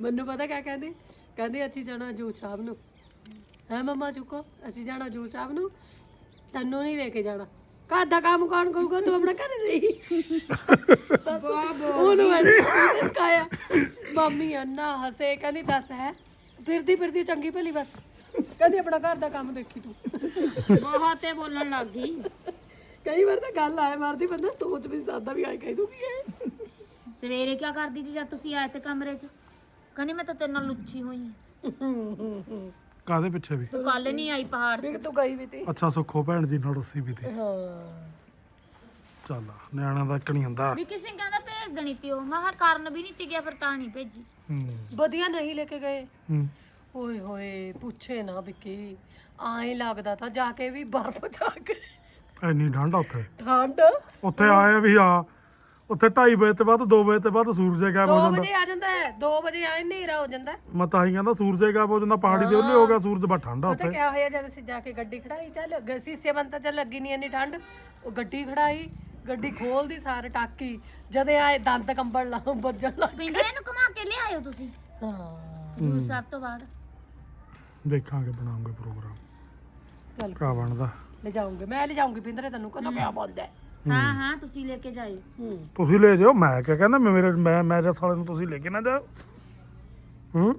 ਮੈਨੂੰ ਪਤਾ ਕਿਆ ਕਹਿੰਦੀ? ਕਹਿੰਦੀ ਅਸੀਂ ਜਾਣਾ ਜੂ ਸਾਹਿਬ ਨੂੰ। ਹੈ ਮਮਾ ਚੁੱਕੋ। ਅਸੀਂ ਜਾਣਾ ਜੂ ਸਾਹਿਬ ਨੂੰ। ਤੈਨੂੰ ਨਹੀਂ ਲੈ ਕੇ ਜਾਣਾ। ਘਰ ਦਾ ਕੰਮ ਕੌਣ ਕਰੂਗਾ? ਤੂੰ ਆਪਣਾ ਘਰ ਰਹੀ। ਉਹਨੂੰ ਮੈਂ ਸਿਖਾਇਆ। ਮੰਮੀ ਅੰਨਾ ਹਸੇ ਕਹਿੰਦੀ ਦੱਸ ਹੈ ਫਿਰਦੀ ਫਿਰਦੀ ਚੰਗੀ ਭਲੀ ਬਸ। ਕਹਿੰਦੀ ਆਪਣਾ ਘਰ ਦਾ ਕੰਮ ਦੇਖੀ ਤੂੰ। ਬਹੁਤ ਤੇ ਬੋਲਣ ਲੱਗ ਗਈ। ਕਈ ਵਾਰ ਤਾਂ ਗੱਲ ਆਏ ਮਾਰਦੀ ਬੰਦਾ ਸੋਚ ਵੀ ਸਕਦਾ ਵੀ ਆਏ ਕਹਿ ਦੂਗੀ ਇਹ। ਸਵੇਰੇ ਕੀ ਕਰਦੀ ਸੀ ਜਦ ਤੁਸੀਂ ਆਏ ਤੇ ਕਮਰੇ 'ਚ? ਕਹਿੰਦੀ ਮੈਂ ਤਾਂ ਤੇਰੇ ਨਾਲ ਲੁੱਚੀ ਹੋਈ। ਕਾਦੇ ਪਿੱਛੇ ਵੀ? ਤੂੰ ਕੱਲ ਨਹੀਂ ਆਈ ਪਹਾੜ ਤੇ। ਵੀ ਤੂੰ ਗਈ ਵੀ ਤੀ? ਅੱਛਾ ਸੁੱਖੋ ਭੈਣ ਜੀ ਨਾਲ ਉਸੀ ਵੀ ਤੇ। ਹਾਂ। ਚੱਲ ਨਿਆਣਾ ਦਾ ਇੱਕ ਨਹੀਂ ਹੁੰਦਾ। ਵੀ ਕਿਸੇ ਕਹਿੰਦਾ ਭੇਜ ਦੇਣੀ ਤੀ ਉਹ। ਮੈਂ ਕਿਹਾ ਕਾਰਨ ਵੀ ਨਹੀਂ ਤੀ ਗਿਆ ਫਿਰ ਤਾਂ ਨਹੀਂ ਭੇਜੀ। ਹੂੰ। ਵਧੀਆ ਨਹੀਂ ਲੈ ਕੇ ਗਏ। ਹੂੰ। ਓਏ ਹੋਏ ਪੁੱਛੇ ਨਾ ਵਿੱਕੀ ਆਏ ਲੱਗਦਾ ਤਾਂ ਜਾ ਕੇ ਵੀ ਬਰਫ਼ ਜਾ ਕੇ। ਇੰਨੀ ਠੰਡ ਆ ਉੱਥੇ? ਠੰਡ? ਉੱਥੇ ਆਏ ਵੀ ਆ। ਉੱਥੇ 2:30 ਵਜੇ ਤੋਂ ਬਾਅਦ 2 ਵਜੇ ਤੋਂ ਬਾਅਦ ਸੂਰਜ ਗਾਇਬ ਹੋ 2 ਜਾਂਦਾ। ਵਜੇ ਆ ਜਾਂਦਾ ਹੈ 2 ਵਜੇ ਆਏ ਹਨੇਰਾ ਹੋ ਜਾਂਦਾ ਹੈ। ਮੈਂ ਤਾਂ ਹੀ ਕਹਿੰਦਾ ਸੂਰਜ ਗਾਇਬ ਹੋ ਜਾਂਦਾ ਪਹਾੜੀ ਦੇ ਉਹਨੇ ਹੋ ਗਿਆ ਸੂਰਜ ਬਾ ਠੰਡਾ ਪਤਾ ਉੱਥੇ। ਕਿਆ ਹੋਇਆ ਜਦ ਅਸੀਂ ਜਾ ਕੇ ਗੱਡੀ ਖੜਾਈ ਚੱਲ ਗ- ਸੀਸੇ ਬੰਦ ਤਾਂ ਚੱਲ ਲੱਗੀ ਨਹੀਂ ਇੰਨੀ ਠੰਡ। ਉਹ ਗੱਡੀ ਖੜਾਈ ਗੱਡੀ ਖੋਲਦੀ ਸਾਰੇ ਟਾਕੀ ਜਦੇ ਆਏ ਦੰਦ ਕੰਬਣ ਲਾ ਵੱਜਣ ਲੱਗ ਪਿੰਗਰੇ ਨੂੰ ਘੁਮਾ ਕੇ ਲਿਆਇਓ ਤੁਸੀਂ। ਹਾਂ। ਹਜ਼ੂਰ ਸਾਹਿਬ ਤੋਂ ਬਾਅਦ। ਦੇਖਾਂਗੇ ਬਣਾਉਂਗੇ ਪ੍ਰੋਗਰਾਮ। ਚੱਲ। ਕਾ ਬਣਦਾ। ਲੈ ਜਾਉਂਗੇ ਮੈਂ ਲੈ ਜਾਉਂਗੀ ਪਿੰਦਰੇ ਤੈਨੂੰ ਕਦੋਂ ਕਿਆ ਬੋਲਦਾ ਹੈ? ਹਾਂ ਹਾਂ। ਤੁਸੀਂ ਲੈ ਕੇ ਜਾਇਓ। ਹੂੰ। ਤੁਸੀਂ ਲੈ ਜਾਓ ਮੈਂ ਕਿਆ ਕਹਿੰਦਾ ਮੈਂ ਮੇਰੇ ਮੈਂ ਮੇਰੇ ਸਾਲੇ ਨੂੰ ਤੁਸੀਂ ਲੈ ਕੇ ਨਾ ਜਾਓ। ਹੂੰ।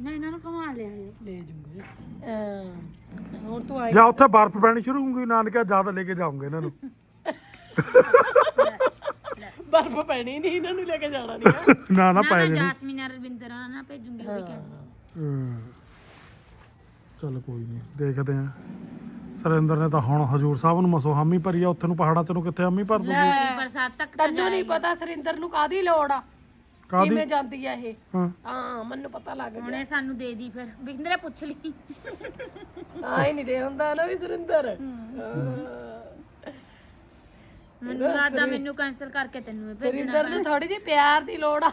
ਨਾ ਇਹਨਾਂ ਨੂੰ ਘੁਮਾ ਲਿਆਇਓ ਲੈ ਜੂੰਗੇ। ਅਹ, ਹੁਣ ਤੂੰ ਆਈ ਜਾਂ ਉੱਥੇ ਬਰਫ਼ ਪੈਣੀ ਸ਼ੁਰੂ ਹੋਊਗੀ ਨਾਨਕਾ ਜ਼ਿਆਦਾ ਲੈ ਕੇ ਜਾਉਂਗੇ ਇਹਨਾਂ ਨੂੰ। ਬਰਫ਼ ਪੈਣੀ ਨਹੀਂ ਇਹਨਾਂ ਨੂੰ ਲੈ ਕੇ ਜਾਣਾ ਨਹੀਂ ਨਾ ਨਾ ਨਾ ਮੈਂ ਜਾਸਮੀਨ ਰਵਿੰਦਰ ਨਾਲ ਨਾ ਭੇਜੂੰਗੀ ਉਹ ਵੀ ਕਹਿੰਦੇ ਹੂੰ। ਚੱਲ ਕੋਈ ਨਹੀਂ ਦੇਖਦੇ ਆ। ਸਰਿੰਦਰ ਨੇ ਤਾਂ ਹੁਣ ਹਜੂਰ ਸਾਹਿਬ ਨੂੰ ਮਸੋ ਹਾਮੀ ਭਰੀ ਆ ਉੱਥੇ ਨੂੰ ਪਹਾੜਾਂ ਚ ਨੂੰ ਕਿੱਥੇ ਹਾਮੀ ਭਰ ਦੂਗੀ? ਬਰਸਾਤ ਤੱਕ ਤਾਂ ਤੈਨੂੰ ਨਹੀਂ ਪਤਾ ਸਰਿੰਦਰ ਨੂੰ ਕਾਦੀ ਲੋੜ ਆ? ਕਾਦੀ ਕਿਵੇਂ ਜਾਂਦੀ ਆ ਇਹ? ਹਾਂ। ਹਾਂ ਮੈਨੂੰ ਪਤਾ ਲੱਗ ਗਿਆ। ਹੁਣੇ ਸਾਨੂੰ ਦੇ ਦੀ ਫਿਰ। ਵਿੰਦਰੇ ਪੁੱਛ ਲਈ। ਆਈ ਨਹੀਂ ਦੇ ਹੁੰਦਾ ਨਾ ਵੀ ਸਰਿੰਦਰ। ਮੈਨੂੰ ਲੱਗਦਾ ਮੈਨੂੰ ਕੈਂਸਲ ਕਰਕੇ ਤੈਨੂੰ ਇਹ ਭੇਜਣਾ ਸਰਿੰਦਰ ਨੂੰ ਥੋੜੀ ਜਿਹੀ ਪਿਆਰ ਦੀ ਲੋੜ ਆ।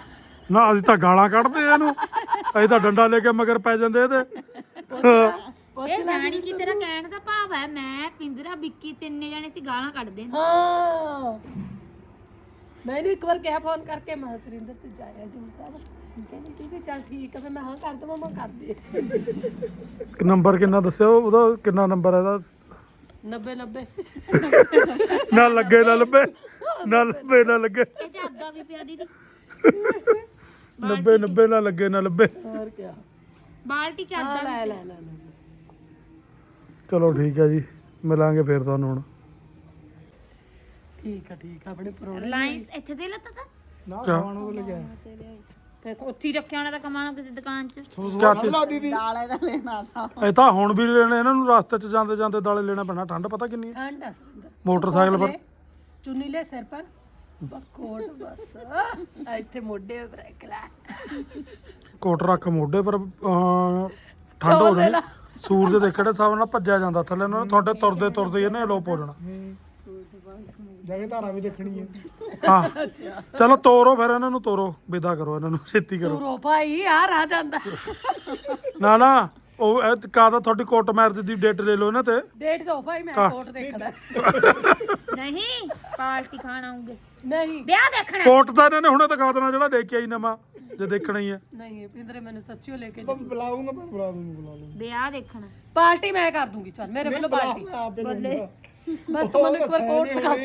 ਨਾ ਅਸੀਂ ਤਾਂ ਗਾਲਾਂ ਕੱਢਦੇ ਆ ਇਹਨੂੰ। ਅਸੀਂ ਤਾਂ ਡੰਡਾ ਲੈ ਕੇ ਮਗਰ ਪੈ ਜਾਂਦੇ ਇਹਦੇ। ਇਹ ਜਾਣੀ ਕਿ ਤੇਰਾ ਕਹਿਣ ਦਾ ਭਾਵ ਹੈ ਮੈਂ ਪਿੰਦਰਾ ਵਿੱਕੀ ਤਿੰਨੇ ਜਾਣੇ ਸੀ ਗਾਲਾਂ ਕੱਢਦੇ ਨੇ ਹਾਂ। ਮੈਨੂੰ ਇੱਕ ਵਾਰ ਕਿਹਾ ਫੋਨ ਕਰਕੇ ਮੈਂ ਕਿਹਾ, ਸਰਿੰਦਰ ਤੂੰ ਜਾਇਆ ਜੂਰ ਸਾਹਿਬ। ਕਹਿੰਦੀ ਠੀਕ ਹੈ ਚੱਲ ਠੀਕ ਹੈ ਫਿਰ ਮੈਂ ਹਾਂ ਕਰ ਦਵਾਂ ਮੈਂ ਕਰ ਦੇ। ਨੰਬਰ ਕਿੰਨਾ ਦੱਸਿਓ ਉਹਦਾ ਕਿੰਨਾ ਨੰਬਰ ਹੈ ਇਹਦਾ? 90 90 ਨਾ ਲੱਗੇ ਨਾ ਲੱਭੇ। ਨਾ ਲੱਭੇ ਨਾ ਲੱਗੇ। ਇਹ ਚ ਅੱਗਾ ਵੀ ਪਿਆ ਦੀਦੀ। 90 90 ਨਾ ਲੱਗੇ ਨਾ ਲੱਭੇ। ਹੋਰ ਕੀ ਬਾਲਟੀ ਚ ਹਾਂ ਅੱਗਾ ਲੈ ਲੈ ਲੈ ਲੈ। ਚਲੋ ਠੀਕ ਹੈ ਜੀ ਮਿਲਾਂਗੇ ਫਿਰ ਤੁਹਾਨੂੰ ਹੁਣ। ਠੀਕ ਆ ਠੀਕ ਆ ਆਪਣੇ ਪਰੋ ਰਿਲਾਇੰਸ ਇੱਥੇ ਦੇ ਲੱਤਾ ਤਾ? ਨਾ ਖਾਣ ਨੂੰ ਲੈ ਕੇ ਆਇਆ। ਤੇ ਉੱਥੇ ਹੀ ਰੱਖਿਆ ਹੋਣਾ ਤਾਂ ਕਮਾਣਾ ਕਿਸੇ ਦੁਕਾਨ ਚ। ਕਿਆ ਚੀਜ਼? ਦਾਲੇ ਦਾ ਲੈਣਾ ਤਾਂ। ਇਹ ਤਾਂ ਹੁਣ ਵੀ ਲੈਣੇ ਇਹਨਾਂ ਨੂੰ ਰਸਤੇ 'ਚ ਜਾਂਦੇ ਜਾਂਦੇ ਦਾਲੇ ਲੈਣਾ ਪੈਣਾ। ਠੰਡ ਪਤਾ ਕਿੰਨੀ ਹੈ ਠੰਡ ਆ ਸਰਿੰਦਰ ਮੋਟਰਸਾਈਕਲ ਪਰ। ਲੈ, ਚੁੰਨੀ ਲੈ ਸਿਰ ਪਰ। ਬਕੋਟ ਬਸ। ਆ ਇੱਥੇ ਮੋਢੇ ਬ੍ਰੇਕ ਲੈ। ਕੋਟ ਰੱਖ ਮੋਢੇ ਪਰ ਅਹ, ਠੰਡ ਹੋ ਜਾਣੀ। ਸੂਰਜ ਦੇ ਕਿਹੜੇ ਹਿਸਾਬ ਨਾਲ ਭੱਜਿਆ ਜਾਂਦਾ ਥੱਲੇ ਨੂੰ ਤੁਹਾਡੇ ਤੁਰਦੇ ਤੁਰਦੇ ਇਹਨੇ ਲੋਪ ਹੋ ਜਾਣਾ। ਜਾ ਕੇ ਧਾਰਾ ਵੀ ਦੇਖਣੀ ਹੈ। ਹਾਂ ਚਲੋ ਤੋਰੋ ਫਿਰ ਇਹਨਾਂ ਨੂੰ ਤੋਰੋ ਵਿਦਾ ਕਰੋ ਇਹਨਾਂ ਨੂੰ ਛੇਤੀ ਕਰੋ। ਰੋ ਭਾਈ ਆ ਆ ਜਾਂਦਾ। ਨਾ ਨਾ ਉਹ ਕਾਦਾ ਤੁਹਾਡੀ ਕੋਟ ਮੈਰਿਜ ਦੀ ਡੇਟ ਲੈ ਲਓ ਇਹਨਾਂ ਤੇ। ਡੇਟ ਦੋ ਭਾਈ ਮੈਂ ਕੋਟ ਦੇਖਣਾ। ਨਹੀਂ ਪਾਰਟੀ ਖਾਣ ਆਉਂਗੇ। ਨਹੀਂ। ਵਿਆਹ ਦੇਖਣਾ। ਕੋਟ ਤਾਂ ਇਹਨਾਂ ਨੇ ਹੁਣੇ ਦਿਖਾ ਦੇਣਾ ਜਿਹੜਾ ਲੈ ਕੇ ਆਈ ਨਵਾਂ ਜੇ ਦੇਖਣਾ ਹੀ ਹੈ। ਨਹੀਂ ਪਿੰਦਰੇ ਮੈਨੂੰ ਸੱਚੀਓ ਲੈ ਕੇ ਤਾਂ ਬੁਲਾਉਂਗਾ ਮੈਂ ਬੁਲਾ ਦੂੰਗਾ ਬੁਲਾ ਲੂੰਗਾ। ਵਿਆਹ ਦੇਖਣਾ। ਪਾਰਟੀ ਮੈਂ ਕਰ ਦੂੰਗੀ ਚੱਲ ਮੇਰੇ ਵੱਲੋਂ ਪਾਰਟੀ। ਆਪੇ ਬੱਲੇ। ਬਸ ਤੂੰ ਮੈਨੂੰ ਇੱਕ ਵਾਰ ਕੋਟ ਦਿਖਾ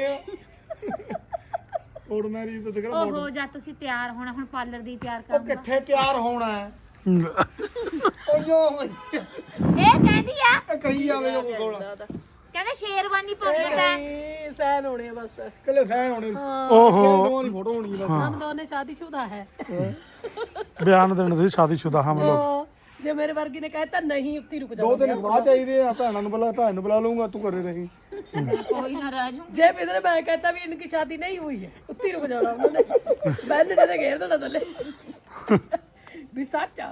ਕੋੜ ਮੈਰੀ ਤਾਂ ਸਿਕਰ ਓਹੋ ਜਦ ਤੁਸੀਂ ਤਿਆਰ ਹੋਣਾ ਹੁਣ ਪਾਰਲਰ ਦੀ ਤਿਆਰ ਉਹ ਕਰਨਾ। ਕਿੱਥੇ ਤਿਆਰ ਹੋਣਾ ਹੈ? ਉਹ ਜੋ ਇਹ ਕਹਿੰਦੀ ਆ। ਕਹੀ ਜਾਵੇ ਉਹ ਕੋਲ। ਕਹਿੰਦਾ ਸ਼ੇਰਵਾਨੀ ਪਾਉਂਦੀ ਹੈ फैन होने हैं बस ਕੱਲੇ ਫੈਨ ਹੋਣੇ। ਓਹੋ। ਦੋਵਾਂ ਦੀ ਫੋਟੋ ਹੋਣੀ ਹੈ। बस हम दोनों शादीशुदा है ਬਿਆਨ ਦੇਣ ਤੁਸੀਂ ਸ਼ਾਦੀशुदा ਹਾਂ ਮਤਲਬ। तो जो मेरे वर्गी ने कहा था नहीं उतनी ਦੋ ਦਿਨ ਬਾਅਦ ਚਾਹੀਦੇ ਆ ਭੈਣਾਂ ਨੂੰ ਬੁਲਾ ਭੈਣ ਨੂੰ ਬੁਲਾ ਲਊਂਗਾ ਤੂੰ ਘਰੇ ਰਹੀ। ਕੋਈ ਨਾ ਰਹਿ ਜੂ। जब इधर मैं कहता भी इनकी शादी नहीं हुई है उतनी रुक जाना उन्होंने बहन ने जैसे घेर देना थले भी साचा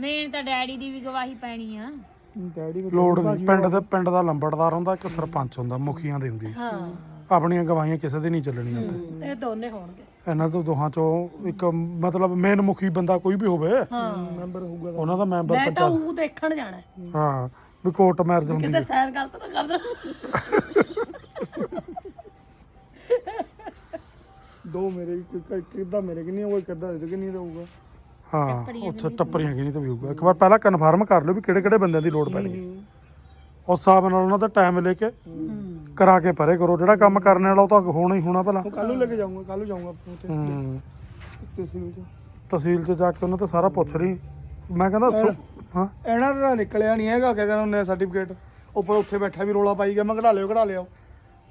ਮੇਨ ਤਾਂ ਡੈਡੀ ਦੀ ਵੀ ਗਵਾਹੀ ਪੈਣੀ ਆ। ਡੈਡੀ ਲੋੜ ਨਹੀਂ ਪਿੰਡ ਦੇ ਪਿੰਡ ਦਾ ਲੰਬੜਦਾਰ ਹੁੰਦਾ ਇੱਕ ਸਰਪੰਚ ਹੁੰਦਾ ਮੁਖੀਆਂ ਦੀ ਹੁੰਦੀ। ਹੈ। ਹਾਂ ਆਪਣੀਆਂ ਗਵਾਹੀਆਂ ਕਿਸੇ ਦੀ ਨਹੀਂ ਚੱਲਣੀਆਂ ਉੱਥੇ। ਇਹ ਦੋਨੇ ਹੋਣਗੇ। ਇਹਨਾਂ ਤੋਂ ਦੋਹਾਂ ਚੋਂ ਇੱਕ ਮਤਲਬ ਮੇਨ ਮੁਖੀ ਬੰਦਾ ਕੋਈ ਵੀ ਹੋਵੇ ਹਾਂ। ਮੈਂਬਰ ਹੋਊਗਾ ਉਹਨਾਂ ਦਾ ਮੈਂਬਰ ਮੈਂ ਤਾਂ ਉਹ ਦੇਖਣ ਜਾਣਾ ਹੈ। ਹਾਂ ਵੀ ਕੋਰਟ ਮੈਰਿਜ ਹੁੰਦੀ ਕਿਤੇ ਹੈ। ਸੈਰ ਗਲਤ ਨਾ ਕਰ ਦੇਣਾ। ਦੋ ਮੇਰੇ ਕੋਈ ਕੋਈ ਕਿੱਦਾਂ ਮੇਰੇ ਕਿ ਨਹੀਂ ਉਹ ਕਿੱਦਾਂ ਇਹਦੇ ਕਿ ਨਹੀਂ ਰਹੂਗਾ। ਹਾਂ ਉੱਥੇ ਟੱਪਰੀਆਂ ਕਿ ਨਹੀਂ ਤਾਂ ਵੀ ਹੋਊਗਾ ਇੱਕ ਵਾਰ ਪਹਿਲਾਂ ਕਨਫਰਮ ਕਰ ਲਿਓ ਵੀ ਕਿਹੜੇ ਕਿਹੜੇ ਬੰਦਿਆਂ ਦੀ ਲੋੜ ਪੈਣੀ ਹੈ। ਉਸ ਹਿਸਾਬ ਨਾਲ ਉਹਨਾਂ ਦਾ ਟਾਈਮ ਲੈ ਕੇ ਕਰਾ ਕੇ ਪਰੇ ਕਰੋ। ਜਿਹੜਾ ਕੰਮ ਕਰਨ ਵਾਲਾ ਉਹ ਤਾਂ ਹੋਣਾ ਹੀ ਹੋਣਾ ਭਲਾ। ਉਹ ਕੱਲ ਨੂੰ ਲੈ ਕੇ ਜਾਊਂਗਾ ਕੱਲ ਨੂੰ ਜਾਊਂਗਾ ਹੂੰ। ਤੁਸੀਂ ਵਿੱਚ ਤਹਿਸੀਲ 'ਚ ਜਾ ਕੇ ਉਹਨਾਂ ਤੋਂ ਸਾਰਾ ਪੁੱਛ ਰਹੀ ਮੈਂ ਕਹਿੰਦਾ ਸੁ- ਹਾਂ? ਇਹਨਾਂ ਦਾ ਨਿਕਲਿਆ ਨਹੀਂ ਹੈਗਾ ਕਿਆ ਕਹਿੰਦੇ ਹੁੰਦੇ ਸਰਟੀਫਿਕੇਟ ਉੱਪਰ ਉੱਥੇ ਬੈਠਾ ਵੀ ਰੋਲਾ ਪਾਈ ਗਿਆ ਮੈਂ ਕਢਾ ਲਿਓ ਕਢਾ ਲਿਓ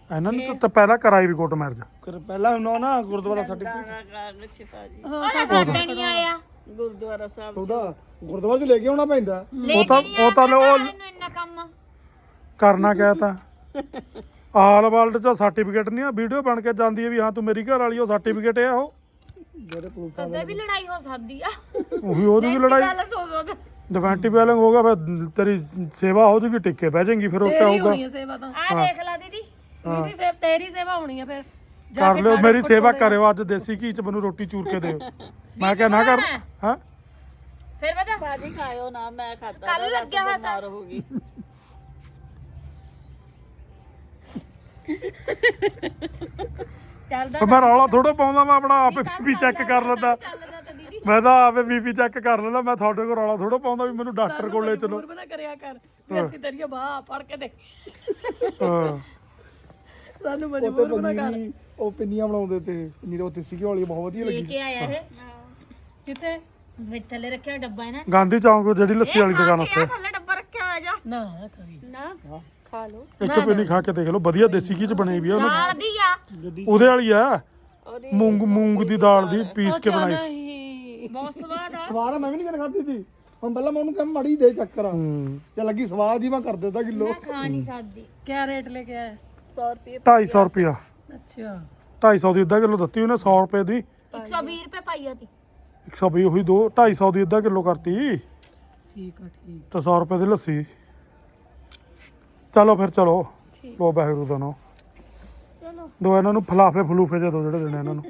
ਇਹਨਾਂ ਨੇ ਤਾਂ- ਤਾਂ ਪਹਿਲਾਂ ਕਰਾਈ ਵੀ ਕੋਰਟ ਮੈਰਿਜ ਕਰ ਪਹਿਲਾਂ ਉਹਨਾਂ ਨਾ ਗੁਰਦੁਆਰਾ ਸਰਟੀਫਿਕੇਟ ਉਹਦਾ ਸਾਡੇ ਨਹੀਂ ਆਇਆ। ਗੁਰਦੁਆਰਾ ਸਾਹਿਬ ਉਹਦਾ ਗੁਰਦੁਆਰੇ ਚ ਲੈ ਕੇ ਆਉਣਾ ਪੈਂਦਾ। ਲੈ ਉਹ ਤਾਂ ਕੇ ਨਹੀਂ ਉਹ ਤਾਂ ਆਇਆ ਉਹ ਮੈਨੂੰ ਇੰਨਾ ਕੰਮ। ਕਰਨਾ ਕਿਆ ਤਾਂ? ਆਲ ਵਰਲਡ ਚ ਸਰਟੀਫਿਕੇਟ ਨਹੀਂ ਆ ਵੀਡੀਓ ਬਣ ਕੇ ਜਾਂਦੀ ਹੈ ਵੀ ਹਾਂ ਤੂੰ ਮੇਰੀ ਘਰ ਵਾਲੀ ਉਹ ਸਰਟੀਫਿਕੇਟ ਹੈ ਉਹ। ਜਿਹੜੇ ਪ੍ਰੂਫ ਕਦੇ ਵੀ ਲੜਾਈ ਹੋ ਸਕਦੀ ਆ। ਉਹੀ ਉਹਦੀ ਵੀ ਲੜਾਈ। ਗੱਲ ਸੋ ਸੋ ਕੇ। ਡਿਫੈਂਟਿਵ ਵੈਲਿੰਗ ਹੋਗਾ ਫਿਰ ਤੇਰੀ ਸੇਵਾ ਹੋ ਜੂਗੀ ਟਿੱਕੇ ਬਹਿ ਜਾਏਗੀ ਫਿਰ ਉਹ ਕਿਆ ਤੇਰੀ ਹੋਊਗਾ ਹੋਣੀ ਹੈ ਸੇਵਾ ਤਾਂ। ਆ ਦੇਖ ਲਾ ਦੀਦੀ ਤੇਰੀ ਸੇਵਾ ਤੇਰੀ ਸੇਵਾ ਹੋਣੀ ਹੈ ਫਿਰ। ਜਾ ਕਰ ਕੇ ਲਿਓ ਮੇਰੀ ਸੇਵਾ। ਕਰਿਓ ਅੱਜ ਦੇਸੀ ਘੀ ਚ ਮੈਨੂੰ ਰੋਟੀ ਚੂਰ ਕੇ ਦਿਓ। ਮੈਂ ਕਿਹਾ ਨਾ ਕਰ ਹਾਂ? ਫਿਰ ਪਤਾ ਭਾਜੀ ਖਾਇਓ ਨਾ ਮੈਂ ਖਾਦਾ ਕੱਲ੍ਹ ਲੱਗਿਆ ਹੋਇਆ ਤਾਂ। ਹੋ ਗਈ। ਚੱਲਦਾ ਮੈਂ ਰੌਲਾ ਥੋੜਾ ਪਾਉਂਦਾ ਮੈਂ ਆਪਣਾ ਆਪੇ ਬੀਪੀ ਚੈੱਕ ਕਰ ਲੈਂਦਾ। ਚੱਲਦਾ ਤਾਂ ਦੀਦੀ। ਮੈਂ ਤਾਂ ਆਪੇ ਬੀਪੀ ਚੈੱਕ ਕਰ ਲੈਂਦਾ ਮੈਂ ਤੁਹਾਡੇ ਕੋਲ ਰੌਲਾ ਥੋੜਾ ਪਾਉਂਦਾ ਵੀ ਮੈਨੂੰ ਡਾਕਟਰ ਕੋਲ ਲੈ ਚਲੋ। ਮਜਬੂਰ ਬਣਾ ਕਰਿਆ ਕਰ ਵੀ ਅਸੀਂ ਤੇਰੀਆਂ ਬਾਹ ਫੜ ਕੇ ਦੇ। ਹਾਂ। ਸਾਨੂੰ ਮਜਬੂਰ ਬਣਾ ਕਰ। ਉਹ ਪਿੰਨੀਆਂ ਬਣਾਉਂਦੇ ਤੇ ਪਨੀਰ ਉੱਤੇ ਸੀਗੀ ਵਾਲੀ ਬਹੁਤ ਵਧੀਆ ਲੈ ਲੱਗੀ। ਕੇ ਆਇਆ ਇਹ। ਕਿਤੇ ਵਿੱਚ ਥੱਲੇ ਰੱਖਿਆ ਡੱਬਾ ਇਹਨਾਂ ਨੇ। ਗਾਂਧੀ ਚੌਂਕ ਜਿਹੜੀ ਲੱਸੀ ਵਾਲੀ ਦੁਕਾਨ ਉੱਤੇ ਥੱਲੇ ਡੱਬਾ ਰੱਖਿਆ ਹੋਇਆ ਜਾ। ਨਾ ਕਰੀ ਨਾ ਖਾ ਲਓ। ਇੱਕ ਪਿੰਨੀ ਖਾ ਕੇ ਦੇਖ ਲਓ ਵਧੀਆ ਦੇਸੀ ਘੀ ਚ ਬਣੀ ਵੀ ਆ ਉਹਨੇ ਨਾਲ ਦੀ ਆ। ਉਹਦੇ ਵਾਲੀ ਆ। ਉਹਦੀ ਮੂੰਗ ਮੂੰਗ ਦੀ ਦਾਲ ਦੀ ਪੀਸ ਕੇ ਬਣਾਈ। ਨਹੀਂ। ਬਹੁਤ ਸਵਾਦ ਆ। ਸਵਾਦ ਆ ਮੈਂ ਵੀ ਨਹੀਂ ਕਦੇ ਖਾਧੀ ਸੀ। ਹੁਣ ਪਹਿਲਾਂ ਮੈਂ ਉਹਨੂੰ ਕਿਹਾ ਮੜੀ ਦੇ ਚੱਕਰ ਆ। ਹੂੰ। ਜੇ ਲੱਗੀ ਸਵਾਦ ਹੀ ਮੈਂ ਕਰ ਦਿੱਤਾ ਕਿਲੋ। ਮੈਂ ਖਾ ਨਹੀਂ ਸਕਦੀ। ਕਿਆ ਰੇਟ ਲੈ ਕੇ ਆਇਆ? 100 ਰੁਪਏ 250 ਰੁਪਿਆ ਅੱਛਾ। 250 ਦੀ ਅੱਧਾ ਕਿਲੋ ਦਿੱਤੀ ਉਹਨੇ 100 ਰੁਪਏ ਦੀ। 120 ਰੁਪਏ ਪਾਈਆ ਤੀ 120 ਉਹੀ ਦੋ 250 ਦੀ ਅੱਧਾ ਕਿਲੋ ਕਰਤੀ। ਠੀਕ ਆ ਠੀਕ। ਤੇ 100 ਰੁਪਏ ਦੀ ਲੱਸੀ। ਚਲੋ ਫਿਰ ਚਲੋ। ਲੋ ਬਹਿਰੂ ਦਾ ਚਲੋ। ਦੋ ਇਹਨਾਂ ਨੂੰ ਫਲਾਫੇ ਫਲੂਫੇ ਜੇ ਦੋ ਜਿਹੜੇ ਦੇਣੇ ਇਹਨਾਂ ਨੂੰ।